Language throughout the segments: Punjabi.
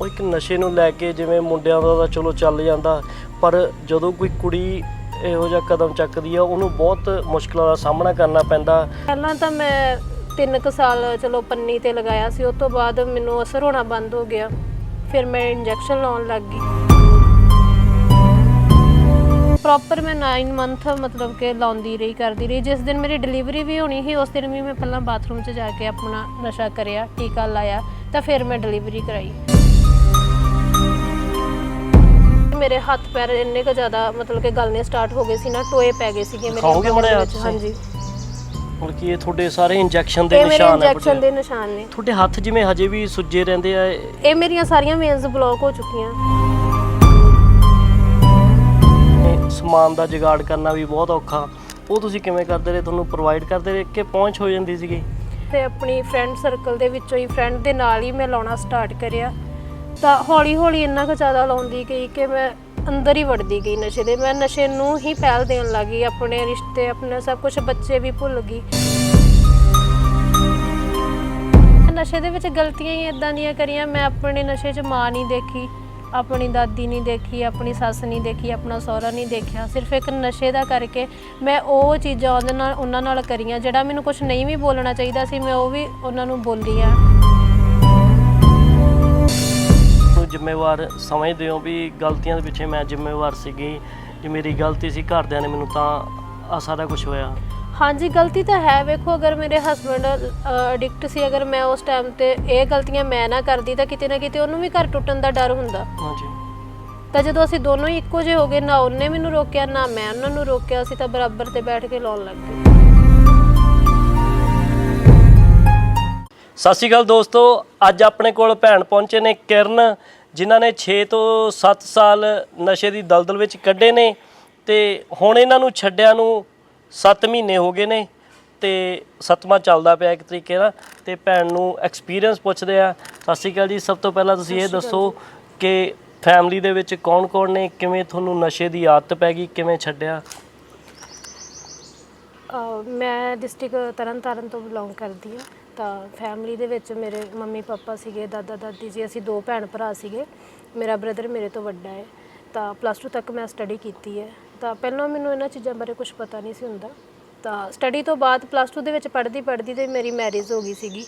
ਉਹ ਇੱਕ ਨਸ਼ੇ ਨੂੰ ਲੈ ਕੇ ਜਿਵੇਂ ਮੁੰਡਿਆਂ ਦਾ ਤਾਂ ਚਲੋ ਚੱਲ ਜਾਂਦਾ, ਪਰ ਜਦੋਂ ਕੋਈ ਕੁੜੀ ਇਹੋ ਜਿਹਾ ਕਦਮ ਚੱਕਦੀ ਆ, ਉਹਨੂੰ ਬਹੁਤ ਮੁਸ਼ਕਲਾਂ ਦਾ ਸਾਹਮਣਾ ਕਰਨਾ ਪੈਂਦਾ। ਪਹਿਲਾਂ ਤਾਂ ਮੈਂ 3 ਕੁ ਸਾਲ ਚਲੋ ਪੰਨੀ ਤੇ ਲਗਾਇਆ ਸੀ ਉਸ ਤੋਂ ਬਾਅਦ ਮੈਨੂੰ ਅਸਰ ਹੋਣਾ ਬੰਦ ਹੋ ਗਿਆ। ਫਿਰ ਮੈਂ ਇੰਜੈਕਸ਼ਨ ਲਾਉਣ ਲੱਗ ਗਈ। ਪ੍ਰੋਪਰ ਮੈਂ 9 ਮੰਥ ਮਤਲਬ ਕਿ ਲਾਉਂਦੀ ਰਹੀ, ਕਰਦੀ ਰਹੀ। ਜਿਸ ਦਿਨ ਮੇਰੀ ਡਿਲੀਵਰੀ ਵੀ ਹੋਣੀ ਸੀ, ਉਸ ਦਿਨ ਵੀ ਮੈਂ ਪਹਿਲਾਂ ਬਾਥਰੂਮ 'ਚ ਜਾ ਕੇ ਆਪਣਾ ਨਸ਼ਾ ਕਰਿਆ, ਟੀਕਾ ਲਾਇਆ, ਤਾਂ ਫਿਰ ਮੈਂ ਡਿਲੀਵਰੀ ਕਰਾਈ। ਮੇਰੇ ਹੱਥ ਪੈਰ ਇੰਨੇ ਕੁ ਜ਼ਿਆਦਾ ਮਤਲਬ ਕਿ ਗਲਨੇ ਸਟਾਰਟ ਹੋ ਗਏ ਸੀ ਨਾ ਟੋਏ ਪੈ ਗਏ ਸੀਗੇ ਮੇਰੇ ਦਿਖਾਓਗੇ ਮਾੜਾ ਜਿਹਾ ਵਿੱਚ। ਤੁਸੀਂ? ਹਾਂਜੀ। ਹੁਣ ਕੀ ਇਹ ਤੁਹਾਡੇ ਸਾਰੇ ਇੰਜੈਕਸ਼ਨ ਦੇ ਇਹ ਮੇਰੇ ਨਿਸ਼ਾਨ ਇੰਜੈਕਸ਼ਨ ਦੇ ਨਿਸ਼ਾਨ ਨੇ। ਤੁਹਾਡੇ ਹੱਥ ਜਿਵੇਂ ਹਜੇ ਵੀ ਸੁੱਜੇ ਰਹਿੰਦੇ ਆ ਇਹ- ਇਹ ਮੇਰੀਆਂ ਸਾਰੀਆਂ ਵੇਨਸ ਬਲੌਕ ਹੋ ਚੁੱਕੀਆਂ। ਇਹ ਸਮਾਨ ਦਾ ਜੁਗਾੜ ਕਰਨਾ ਵੀ ਬਹੁਤ ਔਖਾ। ਉਹ ਤੁਸੀਂ ਕਿਵੇਂ ਕਰਦੇ ਰਹੇ? ਤੁਹਾਨੂੰ ਪ੍ਰੋਵਾਈਡ ਕਰਦੇ ਰਹੇ ਕਿ ਪਹੁੰਚ ਹੋ ਜਾਂਦੀ ਸੀਗੀ? ਤੇ ਆਪਣੀ ਫਰੈਂਡ ਸਰਕਲ ਦੇ ਵਿੱਚੋਂ ਹੀ ਫਰੈਂਡ ਦੇ ਨਾਲ ਹੀ ਮੈਂ ਲਾਉਣਾ ਸਟਾਰਟ ਕਰਿਆ। ਤਾਂ ਹੌਲੀ ਹੌਲੀ ਇੰਨਾ ਕੁ ਜ਼ਿਆਦਾ ਲਾਉਂਦੀ ਗਈ ਕਿ ਮੈਂ ਅੰਦਰ ਹੀ ਵੜਦੀ ਗਈ ਨਸ਼ੇ ਦੇ। ਮੈਂ ਨਸ਼ੇ ਨੂੰ ਹੀ ਪਹਿਲ ਦੇਣ ਲੱਗੀ ਆਪਣੇ ਰਿਸ਼ਤੇ, ਆਪਣਾ ਸਭ ਕੁਝ ਬੱਚੇ ਵੀ ਭੁੱਲ ਗਈ। ਨਸ਼ੇ ਦੇ ਵਿੱਚ ਗਲਤੀਆਂ ਹੀ ਇਦਾਂ ਦੀਆਂ ਕਰੀਆਂ, ਮੈਂ ਆਪਣੇ ਨਸ਼ੇ 'ਚ ਮਾਂ ਨਹੀਂ ਦੇਖੀ, ਆਪਣੀ ਦਾਦੀ ਨਹੀਂ ਦੇਖੀ, ਆਪਣੀ ਸੱਸ ਨਹੀਂ ਦੇਖੀ, ਆਪਣਾ ਸਹੁਰਾ ਨਹੀਂ ਦੇਖਿਆ। ਸਿਰਫ ਇੱਕ ਨਸ਼ੇ ਦਾ ਕਰਕੇ ਮੈਂ ਉਹ ਚੀਜ਼ਾਂ ਉਹਦੇ ਨਾਲ, ਉਹਨਾਂ ਨਾਲ ਕਰੀਆਂ, ਜਿਹੜਾ ਮੈਨੂੰ ਕੁਝ ਨਹੀਂ ਵੀ ਬੋਲਣਾ ਚਾਹੀਦਾ ਸੀ, ਮੈਂ ਉਹ ਵੀ ਉਹਨਾਂ ਨੂੰ ਬੋਲੀ ਆ। ਜ਼ਿੰਮੇਵਾਰ ਸਮਝਦੇ ਹੋ ਵੀ ਗਲਤੀਆਂ ਦੇ ਪਿੱਛੇ ਮੈਂ ਜ਼ਿੰਮੇਵਾਰ ਸੀਗੀ ਜੇ ਮੇਰੀ ਗਲਤੀ ਸੀ ਘਰਦਿਆਂ ਨੇ ਮੈਨੂੰ ਤਾਂ ਆ ਸਾਰਾ ਕੁਝ ਹੋਇਆ। ਹਾਂਜੀ ਗਲਤੀ ਤਾਂ ਹੈ। ਵੇਖੋ ਅਗਰ ਮੇਰੇ ਹਸਬੰਡ ਐਡਿਕਟ ਸੀ ਅਗਰ ਮੈਂ ਉਸ ਟਾਈਮ ਤੇ ਇਹ ਗਲਤੀਆਂ ਮੈਂ ਨਾ ਕਰਦੀ ਤਾਂ ਕਿਤੇ ਨਾ ਕਿਤੇ ਉਹਨੂੰ ਵੀ ਘਰ ਟੁੱਟਣ ਦਾ ਡਰ ਹੁੰਦਾ। ਹਾਂਜੀ। ਤਾਂ ਜਦੋਂ ਅਸੀਂ ਦੋਨੋਂ ਹੀ ਇੱਕੋ ਜਿਹੇ ਹੋ ਗਏ ਨਾ ਉਹਨੇ ਮੈਨੂੰ ਰੋਕਿਆ ਨਾ ਮੈਂ ਉਹਨਾਂ ਨੂੰ ਰੋਕਿਆ ਅਸੀਂ ਤਾਂ ਬਰਾਬਰ ਤੇ ਬੈਠ ਕੇ ਲਾਉਣ ਲੱਗ ਗਏ। ਸਤਿ ਸ਼੍ਰੀ ਅਕਾਲ ਦੋਸਤੋ ਅੱਜ ਆਪਣੇ ਕੋਲ ਭੈਣ ਪਹੁੰਚੇ ਨੇ ਕਿਰਨ। ਜਿਨ੍ਹਾਂ ਨੇ 6 ਤੋਂ 7 ਸਾਲ ਨਸ਼ੇ ਦੀ ਦਲਦਲ ਵਿੱਚ ਕੱਢੇ ਨੇ ਤੇ ਹੁਣ ਇਹਨਾਂ ਨੂੰ ਛੱਡਿਆਂ ਨੂੰ 7 ਮਹੀਨੇ ਹੋ ਗਏ ਨੇ ਤੇ ਸੱਤਵਾਂ ਚੱਲਦਾ ਪਿਆ ਇੱਕ ਤਰੀਕੇ ਨਾਲ ਤੇ ਭੈਣ ਨੂੰ ਐਕਸਪੀਰੀਅੰਸ ਪੁੱਛਦੇ ਆ। ਸਤਿ ਸ਼੍ਰੀ ਅਕਾਲ ਜੀ। ਸਭ ਤੋਂ ਪਹਿਲਾਂ ਤੁਸੀਂ ਇਹ ਦੱਸੋ ਕਿ ਫੈਮਿਲੀ ਦੇ ਵਿੱਚ ਕੌਣ-ਕੌਣ ਨੇ? ਕਿਵੇਂ ਤੁਹਾਨੂੰ ਨਸ਼ੇ ਦੀ ਆਦਤ ਪੈ ਗਈ? ਕਿਵੇਂ ਛੱਡਿਆ? ਮੈਂ ਡਿਸਟ੍ਰਿਕਟ ਤਰਨਤਾਰਨ ਤੋਂ ਬਿਲੋਂਗ ਕਰਦੀ ਹਾਂ। ਤਾਂ ਫੈਮਿਲੀ ਦੇ ਵਿੱਚ ਮੇਰੇ ਮੰਮੀ ਪਾਪਾ ਸੀਗੇ, ਦਾਦਾ ਦਾਦੀ ਜੀ, ਅਸੀਂ ਦੋ ਭੈਣ ਭਰਾ ਸੀਗੇ। ਮੇਰਾ ਬ੍ਰਦਰ ਮੇਰੇ ਤੋਂ ਵੱਡਾ ਹੈ। ਤਾਂ ਪਲੱਸ 2 ਤੱਕ ਮੈਂ ਸਟੱਡੀ ਕੀਤੀ ਹੈ। ਤਾਂ ਪਹਿਲਾਂ ਮੈਨੂੰ ਇਹਨਾਂ ਚੀਜ਼ਾਂ ਬਾਰੇ ਕੁਝ ਪਤਾ ਨਹੀਂ ਸੀ ਹੁੰਦਾ। ਤਾਂ ਸਟੱਡੀ ਤੋਂ ਬਾਅਦ ਪਲੱਸ 2 ਦੇ ਵਿੱਚ ਪੜ੍ਹਦੀ ਪੜ੍ਹਦੀ ਤੇ ਮੇਰੀ ਮੈਰਿਜ ਹੋ ਗਈ ਸੀਗੀ।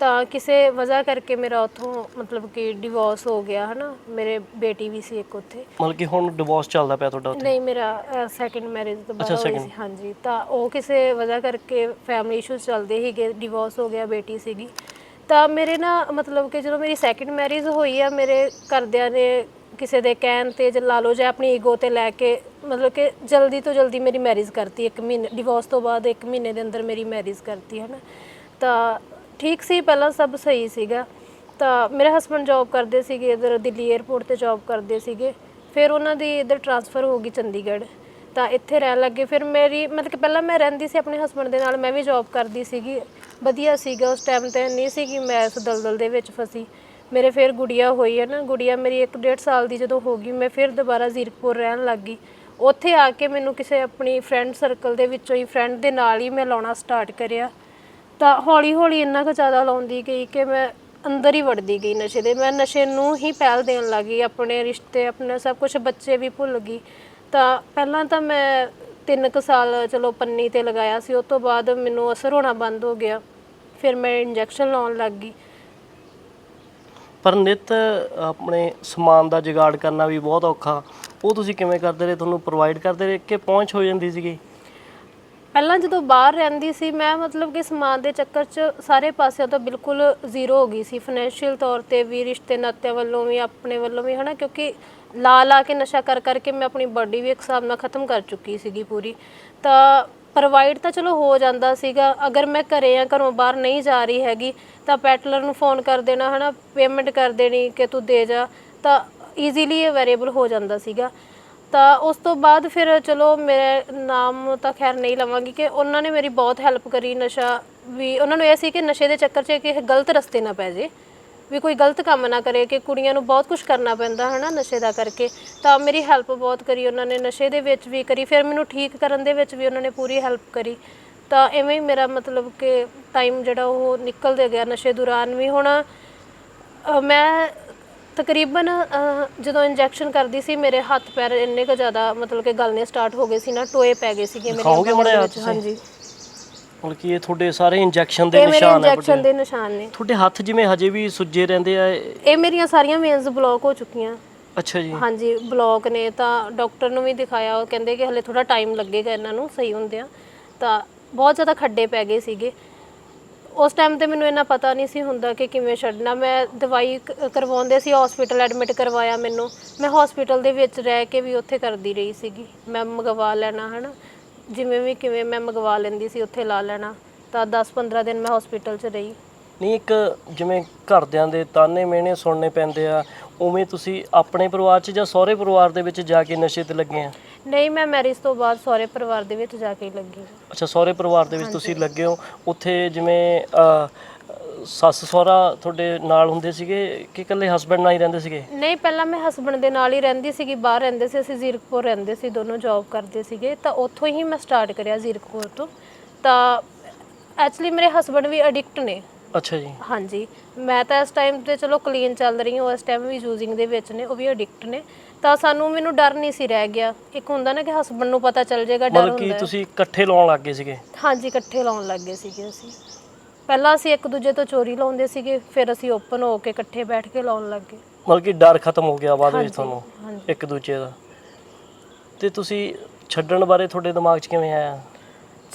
ਤਾਂ ਕਿਸੇ ਵਜ੍ਹਾ ਕਰਕੇ ਮੇਰਾ ਉੱਥੋਂ ਮਤਲਬ ਕਿ ਡਿਵੋਰਸ ਹੋ ਗਿਆ ਹਨਾ? ਮੇਰੇ ਬੇਟੀ ਵੀ ਸੀ ਇੱਕ ਉੱਥੇ। ਮਤਲਬ ਕਿ ਹੁਣ ਡਿਵੋਰਸ ਚੱਲਦਾ ਪਿਆ ਤੁਹਾਡਾ ਉੱਥੇ? ਨਹੀਂ ਮੇਰਾ ਸੈਕਿੰਡ ਮੈਰਿਜ ਤੋਂ ਬਾਅਦ ਅੱਛਾ, ਹੋਈ second। ਸੀ ਹਾਂਜੀ। ਤਾਂ ਉਹ ਕਿਸੇ ਵਜ੍ਹਾ ਕਰਕੇ ਫੈਮਿਲੀ ਇਸ਼ੂਸ ਚੱਲਦੇ ਸੀਗੇ ਡਿਵੋਰਸ ਹੋ ਗਿਆ ਬੇਟੀ ਸੀਗੀ। ਤਾਂ ਮੇਰੇ ਨਾ ਮਤਲਬ ਕਿ ਜਦੋਂ ਮੇਰੀ ਸੈਕਿੰਡ ਮੈਰਿਜ ਹੋਈ ਆ ਮੇਰੇ ਘਰਦਿਆਂ ਨੇ ਕਿਸੇ ਦੇ ਕਹਿਣ ਤੇ ਜ ਲਾ ਲਓ ਜਾਂ ਆਪਣੀ ਈਗੋ ਤੇ ਲੈ ਕੇ ਮਤਲਬ ਕਿ ਜਲਦੀ ਤੋਂ ਜਲਦੀ ਮੇਰੀ ਮੈਰਿਜ ਕਰਤੀ, ਇੱਕ ਮਹੀਨੇ ਡਿਵੋਰਸ ਤੋਂ ਬਾਅਦ ਇੱਕ ਮਹੀਨੇ ਦੇ ਅੰਦਰ ਮੇਰੀ ਮੈਰਿਜ ਕਰਤੀ ਹੈ ਨਾ ਤਾਂ ਠੀਕ ਸੀ, ਪਹਿਲਾਂ ਸਭ ਸਹੀ ਸੀਗਾ। ਤਾਂ ਮੇਰੇ ਹਸਬੰਡ ਜੌਬ ਕਰਦੇ ਸੀਗੇ, ਇਧਰ ਦਿੱਲੀ 에ਅਰਪੋਰਟ ਤੇ ਜੌਬ ਕਰਦੇ ਸੀਗੇ। ਫਿਰ ਉਹਨਾਂ ਦੀ ਇਧਰ ਟਰਾਂਸਫਰ ਹੋ ਗਈ ਚੰਡੀਗੜ੍ਹ। ਤਾਂ ਇੱਥੇ ਰਹਿਣ ਲੱਗੇ। ਫਿਰ ਮੇਰੀ, ਮਤਲਬ ਕਿ ਪਹਿਲਾਂ ਮੈਂ ਰਹਿੰਦੀ ਸੀ ਆਪਣੇ ਹਸਬੰਡ ਦੇ ਨਾਲ, ਮੈਂ ਵੀ ਜੌਬ ਕਰਦੀ ਸੀਗੀ। ਵਧੀਆ ਸੀਗਾ, ਉਸ ਟਾਈਮ ਤੇ ਨਹੀਂ ਸੀ ਕਿ ਮੈਂ ਇਸ ਦਲਦਲ ਦੇ ਵਿੱਚ ਫਸੀ। ਮੇਰੇ ਫਿਰ ਗੁੜੀਆ ਹੋਈ ਹੈ ਨਾ ਗੁੜੀਆ ਮੇਰੀ 1.5 ਸਾਲ ਦੀ ਜਦੋਂ ਹੋ ਗਈ, ਮੈਂ ਫਿਰ ਦੁਬਾਰਾ ਜ਼ੀਰਕਪੁਰ ਰਹਿਣ ਲੱਗ ਗਈ। ਉੱਥੇ ਆ ਕੇ ਮੈਨੂੰ ਕਿਸੇ ਆਪਣੀ ਫਰੈਂਡ ਸਰਕਲ ਦੇ ਵਿੱਚੋਂ ਹੀ ਫਰੈਂਡ ਦੇ ਨਾਲ ਹੀ ਮੈਂ ਲਾਉਣਾ ਸਟਾਰਟ ਕਰਿਆ। ਤਾਂ ਹੌਲੀ ਹੌਲੀ ਇੰਨਾ ਕੁ ਜ਼ਿਆਦਾ ਲਾਉਂਦੀ ਗਈ ਕਿ ਮੈਂ ਅੰਦਰ ਹੀ ਵੜਦੀ ਗਈ ਨਸ਼ੇ ਦੇ। ਮੈਂ ਨਸ਼ੇ ਨੂੰ ਹੀ ਪਹਿਲ ਦੇਣ ਲੱਗੀ ਆਪਣੇ ਰਿਸ਼ਤੇ, ਆਪਣਾ ਸਭ ਕੁਝ ਬੱਚੇ ਵੀ ਭੁੱਲ ਗਈ। ਤਾਂ ਪਹਿਲਾਂ ਤਾਂ ਮੈਂ 3 ਕੁ ਸਾਲ ਚਲੋ ਪੰਨੀ ਤੇ ਲਗਾਇਆ ਸੀ ਉਸ ਤੋਂ ਬਾਅਦ ਮੈਨੂੰ ਅਸਰ ਹੋਣਾ ਬੰਦ ਹੋ ਗਿਆ। ਫਿਰ ਮੈਂ ਇੰਜੈਕਸ਼ਨ ਲਾਉਣ ਲੱਗ ਗਈ। ਪਰ ਨਿਤ ਆਪਣੇ ਸਮਾਨ ਦਾ ਜੁਗਾੜ ਕਰਨਾ ਵੀ ਬਹੁਤ ਔਖਾ। ਉਹ ਤੁਸੀਂ ਕਿਵੇਂ ਕਰਦੇ ਰਹੇ? ਤੁਹਾਨੂੰ ਪ੍ਰੋਵਾਈਡ ਕਰਦੇ ਰਹੇ? ਕਿ ਪਹੁੰਚ ਹੋ ਜਾਂਦੀ ਸੀਗੀ? ਪਹਿਲਾਂ ਜਦੋਂ ਬਾਹਰ ਰਹਿੰਦੀ ਸੀ, ਮੈਂ ਮਤਲਬ ਕਿ ਸਮਾਨ ਦੇ ਚੱਕਰ 'ਚ ਸਾਰੇ ਪਾਸਿਆਂ ਤੋਂ ਬਿਲਕੁਲ ਜ਼ੀਰੋ ਹੋ ਗਈ ਸੀ। ਫਾਈਨੈਂਸ਼ੀਅਲ ਤੌਰ ਤੇ ਵੀ ਰਿਸ਼ਤੇ ਨਾਤਿਆਂ ਵੱਲੋਂ ਵੀ, ਆਪਣੇ ਵੱਲੋਂ ਵੀ, ਹਨਾ? ਕਿਉਂਕਿ ਲਾ ਲਾ ਕੇ ਨਸ਼ਾ ਕਰ ਕਰਕੇ ਮੈਂ ਆਪਣੀ ਬਾਡੀ ਵੀ ਇੱਕ ਹਿਸਾਬ ਨਾਲ ਖਤਮ ਕਰ ਚੁੱਕੀ ਸੀਗੀ ਪੂਰੀ। ਤਾਂ ਪ੍ਰੋਵਾਈਡ ਤਾਂ ਚਲੋ ਹੋ ਜਾਂਦਾ ਸੀਗਾ। ਅਗਰ ਮੈਂ ਘਰੇ ਆ ਘਰੋਂ ਬਾਹਰ ਨਹੀਂ ਜਾ ਰਹੀ ਹੈਗੀ, ਤਾਂ ਪੈਟਲਰ ਨੂੰ ਫੋਨ ਕਰ ਦੇਣਾ, ਹਨਾ? ਪੇਮੈਂਟ ਕਰ ਦੇਣੀ ਕਿ ਤੂੰ ਦੇ ਜਾ। ਤਾਂ ਈਜ਼ੀਲੀ ਅਵੇਲੇਬਲ ਹੋ ਜਾਂਦਾ ਸੀਗਾ। ਤਾਂ ਉਸ ਤੋਂ ਬਾਅਦ ਫਿਰ ਚਲੋ ਮੇਰੇ ਨਾਮ ਤਾਂ ਖੈਰ ਨਹੀਂ ਲਵਾਂਗੀ ਕਿ ਉਹਨਾਂ ਨੇ ਮੇਰੀ ਬਹੁਤ ਹੈਲਪ ਕਰੀ ਨਸ਼ਾ ਵੀ ਉਹਨਾਂ ਨੂੰ ਇਹ ਸੀ ਕਿ ਨਸ਼ੇ ਦੇ ਚੱਕਰ 'ਚ ਕਿ ਇਹ ਗਲਤ ਰਸਤੇ ਨਾ ਪੈ ਜੇ। ਵੀ ਕੋਈ ਗਲਤ ਕੰਮ ਨਾ ਕਰੇ ਕਿ ਕੁੜੀਆਂ ਨੂੰ ਬਹੁਤ ਕੁਝ ਕਰਨਾ ਪੈਂਦਾ ਹੈ ਨਾ ਨਸ਼ੇ ਦਾ ਕਰਕੇ। ਤਾਂ ਮੇਰੀ ਹੈਲਪ ਬਹੁਤ ਕਰੀ ਉਹਨਾਂ ਨੇ, ਨਸ਼ੇ ਦੇ ਵਿੱਚ ਵੀ ਕਰੀ। ਫਿਰ ਮੈਨੂੰ ਠੀਕ ਕਰਨ ਦੇ ਵਿੱਚ ਵੀ ਉਹਨਾਂ ਨੇ ਪੂਰੀ ਹੈਲਪ ਕਰੀ। ਤਾਂ ਐਵੇਂ ਹੀ ਮੇਰਾ ਮਤਲਬ ਕਿ ਟਾਈਮ ਜਿਹੜਾ ਉਹ ਨਿਕਲਦੇ ਗਿਆ ਨਸ਼ੇ ਦੌਰਾਨ ਵੀ। ਹੁਣ ਮੈਂ ਤਕਰੀਬਨ ਜਦੋਂ ਇੰਜੈਕਸ਼ਨ ਕਰਦੀ ਸੀ ਮੇਰੇ ਹੱਥ ਪੈਰ ਇੰਨੇ ਕੁ ਜ਼ਿਆਦਾ ਮਤਲਬ ਕਿ ਗਲਨੇ ਸਟਾਰਟ ਹੋ ਗਏ ਸੀ ਨਾ ਟੋਏ ਪੈ ਗਏ ਸੀਗੇ ਮੇਰੇ ਦਿਖਾਓਗੇ ਦੇ ਵਿੱਚ, ਜਿਹਾ ਹਾਂਜੀ। ਮਤਲਬ ਕਿ ਇਹ ਤੁਹਾਡੇ ਸਾਰੇ ਇੰਜੈਕਸ਼ਨ ਦੇ ਇਹ ਮੇਰੇ ਨਿਸ਼ਾਨ ਆ ਇੰਜੈਕਸ਼ਨ। ਦੇ ਨਿਸ਼ਾਨ ਨੇ। ਤੁਹਾਡੇ ਹੱਥ ਜਿਵੇਂ ਹਜੇ ਵੀ ਸੁੱਜੇ ਰਹਿੰਦੇ ਆ ਇਹ- ਇਹ ਮੇਰੀਆਂ ਸਾਰੀਆਂ ਵੇਨਸ ਬਲੌਕ ਹੋ ਚੁੱਕੀਆਂ। ਅੱਛਾ ਜੀ। ਹਾਂਜੀ ਬਲੌਕ ਨੇ ਤਾਂ ਡਾਕਟਰ ਨੂੰ ਵੀ ਦਿਖਾਇਆ ਉਹ ਕਹਿੰਦੇ ਕਿ ਹਲੇ ਥੋੜਾ ਟਾਈਮ ਲੱਗੇਗਾ ਇਹਨਾਂ ਨੂੰ ਸਹੀ ਹੁੰਦਿਆਂ। ਤਾਂ ਬਹੁਤ ਜ਼ਿਆਦਾ ਖੱਡੇ ਪੈ ਗਏ ਸੀਗੇ। ਉਸ ਟਾਈਮ ਤੇ ਮੈਨੂੰ ਇਹਨਾਂ ਪਤਾ ਨਹੀਂ ਸੀ ਹੁੰਦਾ ਕਿ ਕਿਵੇਂ ਛੱਡਣਾ। ਮੈਂ ਦਵਾਈ ਕ- ਕਰਵਾਉਂਦੇ ਸੀ ਹਸਪੀਟਲ ਐਡਮਿਟ ਕਰਵਾਇਆ ਮੈਨੂੰ। ਮੈਂ ਹਸਪੀਟਲ ਦੇ ਵਿੱਚ ਰਹਿ ਕੇ ਵੀ ਉੱਥੇ ਕਰਦੀ ਰਹੀ ਸੀਗੀ। ਮੈਂ ਮੰਗਵਾ ਲੈਣਾ, ਹਨਾ। ਜਿਵੇਂ ਵੀ ਕਿਵੇਂ ਮੈਂ ਮੰਗਵਾ ਲੈਂਦੀ ਸੀ, ਉੱਥੇ ਲਾ ਲੈਣਾ। ਤਾਂ 10-15 ਦਿਨ ਮੈਂ ਹਸਪੀਟਲ 'ਚ ਰਹੀ। ਨਹੀਂ, ਇੱਕ ਜਿਵੇਂ ਘਰਦਿਆਂ ਦੇ ਤਾਨੇ ਮਿਹਣੇ ਸੁਣਨੇ ਪੈਂਦੇ ਆ, ਉਵੇਂ ਤੁਸੀਂ ਆਪਣੇ ਪਰਿਵਾਰ 'ਚ ਜਾਂ ਸਹੁਰੇ ਪਰਿਵਾਰ ਦੇ ਵਿੱਚ ਜਾ ਕੇ ਨਸ਼ੇ ਤੇ ਲੱਗੇ ਆ? ਨਹੀਂ ਮੈਂ ਮੈਰਿਜ ਤੋਂ ਬਾਅਦ ਸਹੁਰੇ ਪਰਿਵਾਰ ਦੇ ਵਿੱਚ ਜਾ ਕੇ ਹੀ ਲੱਗੀ ਅੱਛਾ ਸਹੁਰੇ ਪਰਿਵਾਰ ਦੇ ਵਿੱਚ ਤੁਸੀਂ ਲੱਗੇ ਹੋ। ਉੱਥੇ ਜਿਵੇਂ ਸੱਸ ਸਹੁਰਾ ਤੁਹਾਡੇ ਨਾਲ ਹੁੰਦੇ ਸੀਗੇ ਕਿ ਇਕੱਲੇ ਹਸਬੰਡ ਨਾਲ ਹੀ ਰਹਿੰਦੇ ਸੀਗੇ? ਨਹੀਂ ਪਹਿਲਾਂ ਮੈਂ ਹਸਬੰਡ ਦੇ ਨਾਲ ਹੀ ਰਹਿੰਦੀ ਸੀਗੀ ਬਾਹਰ ਰਹਿੰਦੇ ਸੀ ਅਸੀਂ ਜ਼ੀਰਕਪੁਰ ਰਹਿੰਦੇ ਸੀ ਦੋਨੋਂ ਜੌਬ ਕਰਦੇ ਸੀਗੇ। ਤਾਂ ਉੱਥੋਂ ਹੀ ਮੈਂ ਸਟਾਰਟ ਕਰਿਆ ਜ਼ੀਰਕਪੁਰ ਤੋਂ। ਤਾਂ ਐਕਚੁਅਲੀ ਮੇਰੇ ਹਸਬੰਡ ਵੀ ਐਡਿਕਟ ਨੇ। ਅੱਛਾ ਜੀ। ਹਾਂਜੀ। ਮੈਂ ਤਾਂ ਇਸ ਟਾਈਮ ਤੇ ਚਲੋ ਕਲੀਨ ਚੱਲ ਰਹੀ ਹਾਂ ਇਸ ਟਾਈਮ ਵੀ ਯੂਜ਼ਿੰਗ ਦੇ ਵਿੱਚ ਨੇ ਉਹ ਵੀ ਐਡਿਕਟ ਨੇ। ਤਾਂ ਸਾਨੂੰ ਮੈਨੂੰ ਡਰ ਨਹੀਂ ਸੀ ਰਹਿ ਗਿਆ। ਇੱਕ ਹੁੰਦਾ ਨਾ ਕਿ ਹਸਬੰਡ ਨੂੰ ਪਤਾ ਚੱਲ ਜਾਏਗਾ ਡਰ ਮਤਲਬ ਕਿ ਹੈ। ਤੁਸੀਂ ਇਕੱਠੇ ਲਾਉਣ ਲੱਗ ਗਏ ਸੀਗੇ? ਹਾਂਜੀ ਇਕੱਠੇ ਲਾਉਣ ਲੱਗ ਗਏ ਸੀਗੇ ਅਸੀਂ। ਪਹਿਲਾਂ ਅਸੀਂ ਇੱਕ ਦੂਜੇ ਤੋਂ ਚੋਰੀ ਲਾਉਂਦੇ ਸੀਗੇ ਫਿਰ ਅਸੀਂ ਓਪਨ ਹੋ ਕੇ ਇਕੱਠੇ ਬੈਠ ਕੇ ਲਾਉਣ ਲੱਗ ਗਏ। ਮਤਲਬ ਕਿ ਡਰ ਖਤਮ ਹੋ ਗਿਆ ਬਾਅਦ ਵਿੱਚ ਹਾਂਜੀ, ਤੁਹਾਨੂੰ ਹਾਂਜੀ। ਇੱਕ ਦੂਜੇ ਦਾ। ਤੇ ਤੁਸੀਂ ਛੱਡਣ ਬਾਰੇ ਤੁਹਾਡੇ ਦਿਮਾਗ 'ਚ ਕਿਵੇਂ ਆਇਆ?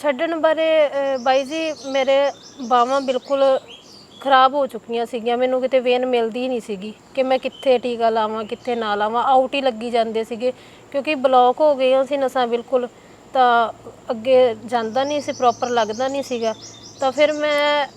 ਛੱਡਣ ਬਾਰੇ ਅਹ, ਬਾਈ ਜੀ ਮੇਰੇ ਬਾਹਾਂ ਬਿਲਕੁਲ ਖਰਾਬ ਹੋ ਚੁੱਕੀਆਂ ਸੀਗੀਆਂ। ਮੈਨੂੰ ਕਿਤੇ ਵੇਨ ਮਿਲਦੀ ਹੀ ਨਹੀਂ ਸੀਗੀ ਕਿ ਮੈਂ ਕਿੱਥੇ ਟੀਕਾ ਲਾਵਾਂ ਕਿੱਥੇ ਨਾ ਲਾਵਾਂ। ਆਊਟ ਹੀ ਲੱਗੀ ਜਾਂਦੇ ਸੀਗੇ। ਕਿਉਂਕਿ ਬਲੌਕ ਹੋ ਗਈਆਂ ਸੀ ਨਸਾਂ ਬਿਲਕੁਲ ਤਾਂ ਅੱਗੇ ਜਾਂਦਾ ਨਹੀਂ ਸੀ ਪ੍ਰੋਪਰ ਲੱਗਦਾ ਨਹੀਂ ਸੀਗਾ। ਤਾਂ ਫਿਰ ਮੈਂ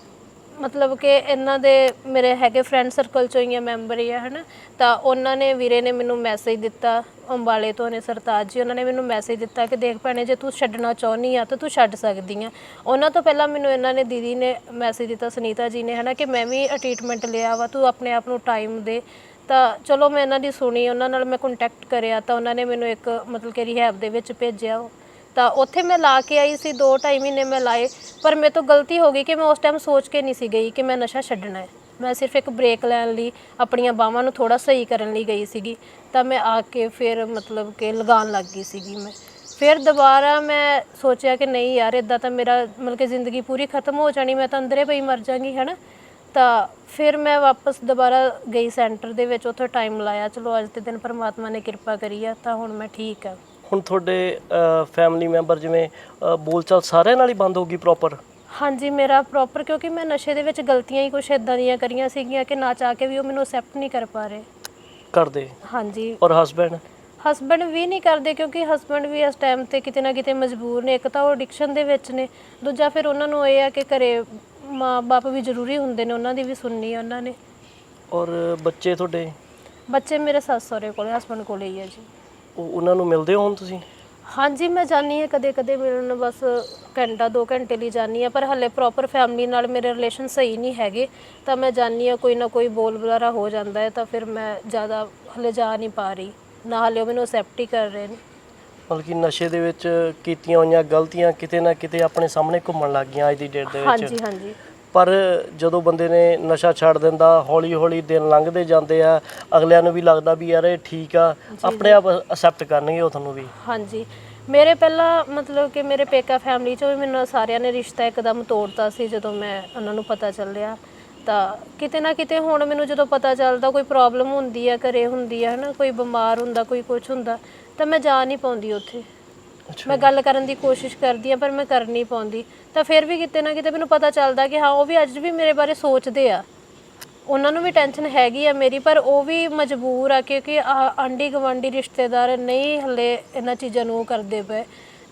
ਮਤਲਬ ਕਿ ਇਹਨਾਂ ਦੇ ਮੇਰੇ ਹੈਗੇ ਫਰੈਂਡ ਸਰਕਲ ਚੋਂ ਹੀ ਆ ਮੈਂਬਰ ਹੀ ਆ, ਹਨਾ? ਤਾਂ ਉਹਨਾਂ ਨੇ ਵੀਰੇ ਨੇ ਮੈਨੂੰ ਮੈਸੇਜ ਦਿੱਤਾ, ਅੰਬਾਲੇ ਤੋਂ ਨੇ ਸਰਤਾਜ ਜੀ, ਉਹਨਾਂ ਨੇ ਮੈਨੂੰ ਮੈਸੇਜ ਦਿੱਤਾ ਕਿ ਦੇਖ ਭੈਣੇ, ਜੇ ਤੂੰ ਛੱਡਣਾ ਚਾਹੁੰਦੀ ਆ ਤਾਂ ਤੂੰ ਛੱਡ ਸਕਦੀ ਆ। ਉਹਨਾਂ ਤੋਂ ਪਹਿਲਾਂ ਮੈਨੂੰ ਇਹਨਾਂ ਨੇ ਦੀਦੀ ਨੇ ਮੈਸੇਜ ਦਿੱਤਾ, ਸੁਨੀਤਾ ਜੀ ਨੇ, ਹਨਾ, ਕਿ ਮੈਂ ਵੀ ਟ੍ਰੀਟਮੈਂਟ ਲਿਆ ਵਾ, ਤੂੰ ਆਪਣੇ ਆਪ ਨੂੰ ਟਾਈਮ ਦੇ। ਤਾਂ ਚਲੋ ਮੈਂ ਇਹਨਾਂ ਦੀ ਸੁਣੀ, ਉਹਨਾਂ ਨਾਲ ਮੈਂ ਕੰਟੈਕਟ ਕਰਿਆ, ਤਾਂ ਉਹਨਾਂ ਨੇ ਮੈਨੂੰ ਇੱਕ ਮਤਲਬ ਕਿ ਰਿਹੈਬ ਦੇ ਵਿੱਚ ਭੇਜਿਆ। ਤਾਂ ਉੱਥੇ ਮੈਂ ਲਾ ਕੇ ਆਈ ਸੀ 2-2.5 ਮਹੀਨੇ ਮੈਂ ਲਾਏ। ਪਰ ਮੇਰੇ ਤੋਂ ਗਲਤੀ ਹੋ ਗਈ ਕਿ ਮੈਂ ਉਸ ਟਾਈਮ ਸੋਚ ਕੇ ਨਹੀਂ ਸੀ ਗਈ ਕਿ ਮੈਂ ਨਸ਼ਾ ਛੱਡਣਾ ਹੈ। ਮੈਂ ਸਿਰਫ ਇੱਕ ਬ੍ਰੇਕ ਲੈਣ ਲਈ ਆਪਣੀਆਂ ਬਾਹਾਂ ਨੂੰ ਥੋੜਾ ਸਹੀ ਕਰਨ ਲਈ ਗਈ ਸੀਗੀ। ਤਾਂ ਮੈਂ ਆ ਕੇ ਫਿਰ ਮਤਲਬ ਕਿ ਲਗਾਉਣ ਲੱਗ ਗਈ ਸੀਗੀ ਮੈਂ। ਫਿਰ ਦੁਬਾਰਾ ਮੈਂ ਸੋਚਿਆ ਕਿ ਨਹੀਂ ਯਾਰ ਇਦਾਂ ਤਾਂ ਮੇਰਾ ਮਤਲਬ ਕਿ ਜ਼ਿੰਦਗੀ ਪੂਰੀ ਖਤਮ ਹੋ ਜਾਣੀ, ਮੈਂ ਤਾਂ ਅੰਦਰੇ ਪਈ ਮਰ ਜਾਗੀ, ਹੈਨਾ? ਤਾਂ ਫਿਰ ਮੈਂ ਵਾਪਸ ਦੁਬਾਰਾ ਗਈ ਸੈਂਟਰ ਦੇ ਵਿੱਚ, ਉੱਥੇ ਟਾਈਮ ਲਾਇਆ। ਚਲੋ ਅੱਜ ਦੇ ਦਿਨ ਪਰਮਾਤਮਾ ਨੇ ਕਿਰਪਾ ਕਰੀ ਆ, ਤਾਂ ਹੁਣ ਮੈਂ ਠੀਕ ਆ। ਹੁਣ ਤੁਹਾਡੇ ਫੈਮਿਲੀ ਮੈਂਬਰ ਜਿਵੇਂ ਬੋਲਚਾਲ ਸਾਰਿਆਂ ਨਾਲ ਹੀ ਬੰਦ ਹੋ ਗਈ ਪ੍ਰੋਪਰ ਹਾਂਜੀ ਮੇਰਾ ਪ੍ਰੋਪਰ ਕਿਉਂਕਿ ਮੈਂ ਨਸ਼ੇ ਦੇ ਵਿੱਚ ਗਲਤੀਆਂ ਹੀ ਕੁਛ ਇਦਾਂ ਦੀਆਂ ਕਰੀਆਂ ਸੀਗੀਆਂ ਕਿ ਨਾ ਚਾਹ ਕੇ ਵੀ ਉਹ ਮੈਨੂੰ ਅਸੈਪਟ ਨਹੀਂ ਕਰ ਪਾ ਰਹੇ। ਕਰਦੇ? ਹਾਂਜੀ। ਔਰ ਹਸਬੰਡ ਹਸਬੰਡ ਵੀ ਨਹੀਂ ਕਰਦੇ ਕਿਉਂਕਿ ਹਸਬੰਡ ਵੀ ਇਸ ਟਾਈਮ ਤੇ ਕਿਤੇ ਨਾ ਕਿਤੇ ਮਜਬੂਰ ਨੇ। ਇੱਕ ਤਾਂ ਉਹ ਐਡਿਕਸ਼ਨ ਦੇ ਵਿੱਚ ਨੇ ਦੂਜਾ ਫਿਰ ਉਹਨਾਂ ਨੂੰ ਇਹ ਆ ਕਿ ਘਰੇ ਮਾਂ-ਬਾਪ ਵੀ ਜ਼ਰੂਰੀ ਹੁੰਦੇ ਨੇ ਉਹਨਾਂ ਦੀ ਵੀ ਸੁਣਨੀ ਉਹਨਾਂ ਨੇ। ਔਰ ਬੱਚੇ ਤੁਹਾਡੇ? ਬੱਚੇ ਮੇਰੇ ਸੱਸ ਸਹੁਰੇ ਕੋਲੇ ਹਸਬੰਡ ਕੋਲੇ ਹੀ ਆ ਜੀ। ਉਹ- ਉਹਨਾਂ ਨੂੰ ਮਿਲਦੇ ਹੋ ਹੁਣ ਤੁਸੀਂ? ਹਾਂਜੀ ਮੈਂ ਜਾਣੀ ਹਾਂ ਕਦੇ ਕਦੇ ਮਿਲਣ ਬਸ ਘੰਟਾ 2 ਘੰਟੇ ਲਈ ਜਾਣੀ ਆ ਪਰ ਹੱਲੇ ਪ੍ਰੋਪਰ ਫੈਮਿਲੀ ਨਾਲ ਮੇਰੇ ਰਿਲੇਸ਼ਨ ਸਹੀ ਨਹੀਂ ਹੈਗੇ। ਤਾਂ ਮੈਂ ਜਾਣੀ ਆ ਕੋਈ ਨਾ ਕੋਈ ਬੋਲ ਬੁਲਾਰਾ ਹੋ ਜਾਂਦਾ ਹੈ ਤਾਂ ਫਿਰ ਮੈਂ ਜ਼ਿਆਦਾ ਹੱਲੇ ਜਾ ਨਹੀਂ ਪਾ ਰਹੀ। ਨਾ ਹੱਲੇ ਉਹ ਮੈਨੂੰ ਹੀ ਕਰ ਰਹੇ ਨੇ। ਮਤਲਬ ਕਿ ਨਸ਼ੇ ਦੇ ਵਿੱਚ ਕੀਤੀਆਂ ਹੋਈਆਂ ਗਲਤੀਆਂ ਕਿਤੇ ਨਾ ਕਿਤੇ ਆਪਣੇ ਸਾਹਮਣੇ ਘੁੰਮਣ ਲੱਗ ਗਈਆਂ ਅੱਜ ਦੀ ਡੇਟ ਦੇ ਹਾਂਜੀ ਵਿੱਚ ਹਾਂਜੀ। ਪਰ ਜਦੋਂ ਬੰਦੇ ਨੇ ਨਸ਼ਾ ਛੱਡ ਦਿੰਦਾ ਹੌਲੀ ਹੌਲੀ ਦਿਨ ਲੰਘਦੇ ਜਾਂਦੇ ਆ ਅਗਲਿਆਂ ਨੂੰ ਵੀ ਲੱਗਦਾ ਵੀ ਯਾਰ ਇਹ ਠੀਕ ਆ ਆਪਣੇ ਆਪ ਅਸੈਪਟ ਕਰਨਗੇ ਉਹ ਤੁਹਾਨੂੰ ਵੀ। ਹਾਂਜੀ। ਮੇਰੇ ਪਹਿਲਾਂ ਮਤਲਬ ਕਿ ਮੇਰੇ ਪੇਕਾ ਫੈਮਿਲੀ ਚੋਂ ਵੀ ਮੈਨੂੰ ਸਾਰਿਆਂ ਨੇ ਰਿਸ਼ਤਾ ਇੱਕਦਮ ਤੋੜਤਾ ਸੀ ਜਦੋਂ ਮੈਂ ਉਹਨਾਂ ਨੂੰ ਪਤਾ ਚੱਲਿਆ। ਤਾਂ ਕਿਤੇ ਨਾ ਕਿਤੇ ਹੁਣ ਮੈਨੂੰ ਜਦੋਂ ਪਤਾ ਚੱਲਦਾ ਕੋਈ ਪ੍ਰੋਬਲਮ ਹੁੰਦੀ ਆ ਘਰੇ ਹੁੰਦੀ ਆ ਹਨਾ ਕੋਈ ਬਿਮਾਰ ਹੁੰਦਾ ਕੋਈ ਕੁਝ ਹੁੰਦਾ ਤਾਂ ਮੈਂ ਜਾ ਨਹੀਂ ਪਾਉਂਦੀ ਉੱਥੇ। ਮੈਂ ਗੱਲ ਕਰਨ ਦੀ ਕੋਸ਼ਿਸ਼ ਕਰਦੀ ਆ ਪਰ ਮੈਂ ਕਰ ਨਹੀਂ ਪਾਉਂਦੀ। ਤਾਂ ਫਿਰ ਵੀ ਕਿਤੇ ਨਾ ਕਿਤੇ ਮੈਨੂੰ ਪਤਾ ਚੱਲਦਾ ਕਿ ਹਾਂ, ਉਹ ਵੀ ਅੱਜ ਵੀ ਮੇਰੇ ਬਾਰੇ ਸੋਚਦੇ ਆ। ਉਹਨਾਂ ਨੂੰ ਵੀ ਟੈਨਸ਼ਨ ਹੈਗੀ ਆ ਮੇਰੀ, ਪਰ ਉਹ ਵੀ ਮਜਬੂਰ ਆ ਕਿਉਂਕਿ ਆ- ਆਂਢੀ ਗਵਾਂਢੀ ਰਿਸ਼ਤੇਦਾਰ ਨਹੀਂ ਹਲੇ ਇਹਨਾਂ ਚੀਜ਼ਾਂ ਨੂੰ ਕਰਦੇ ਪਏ।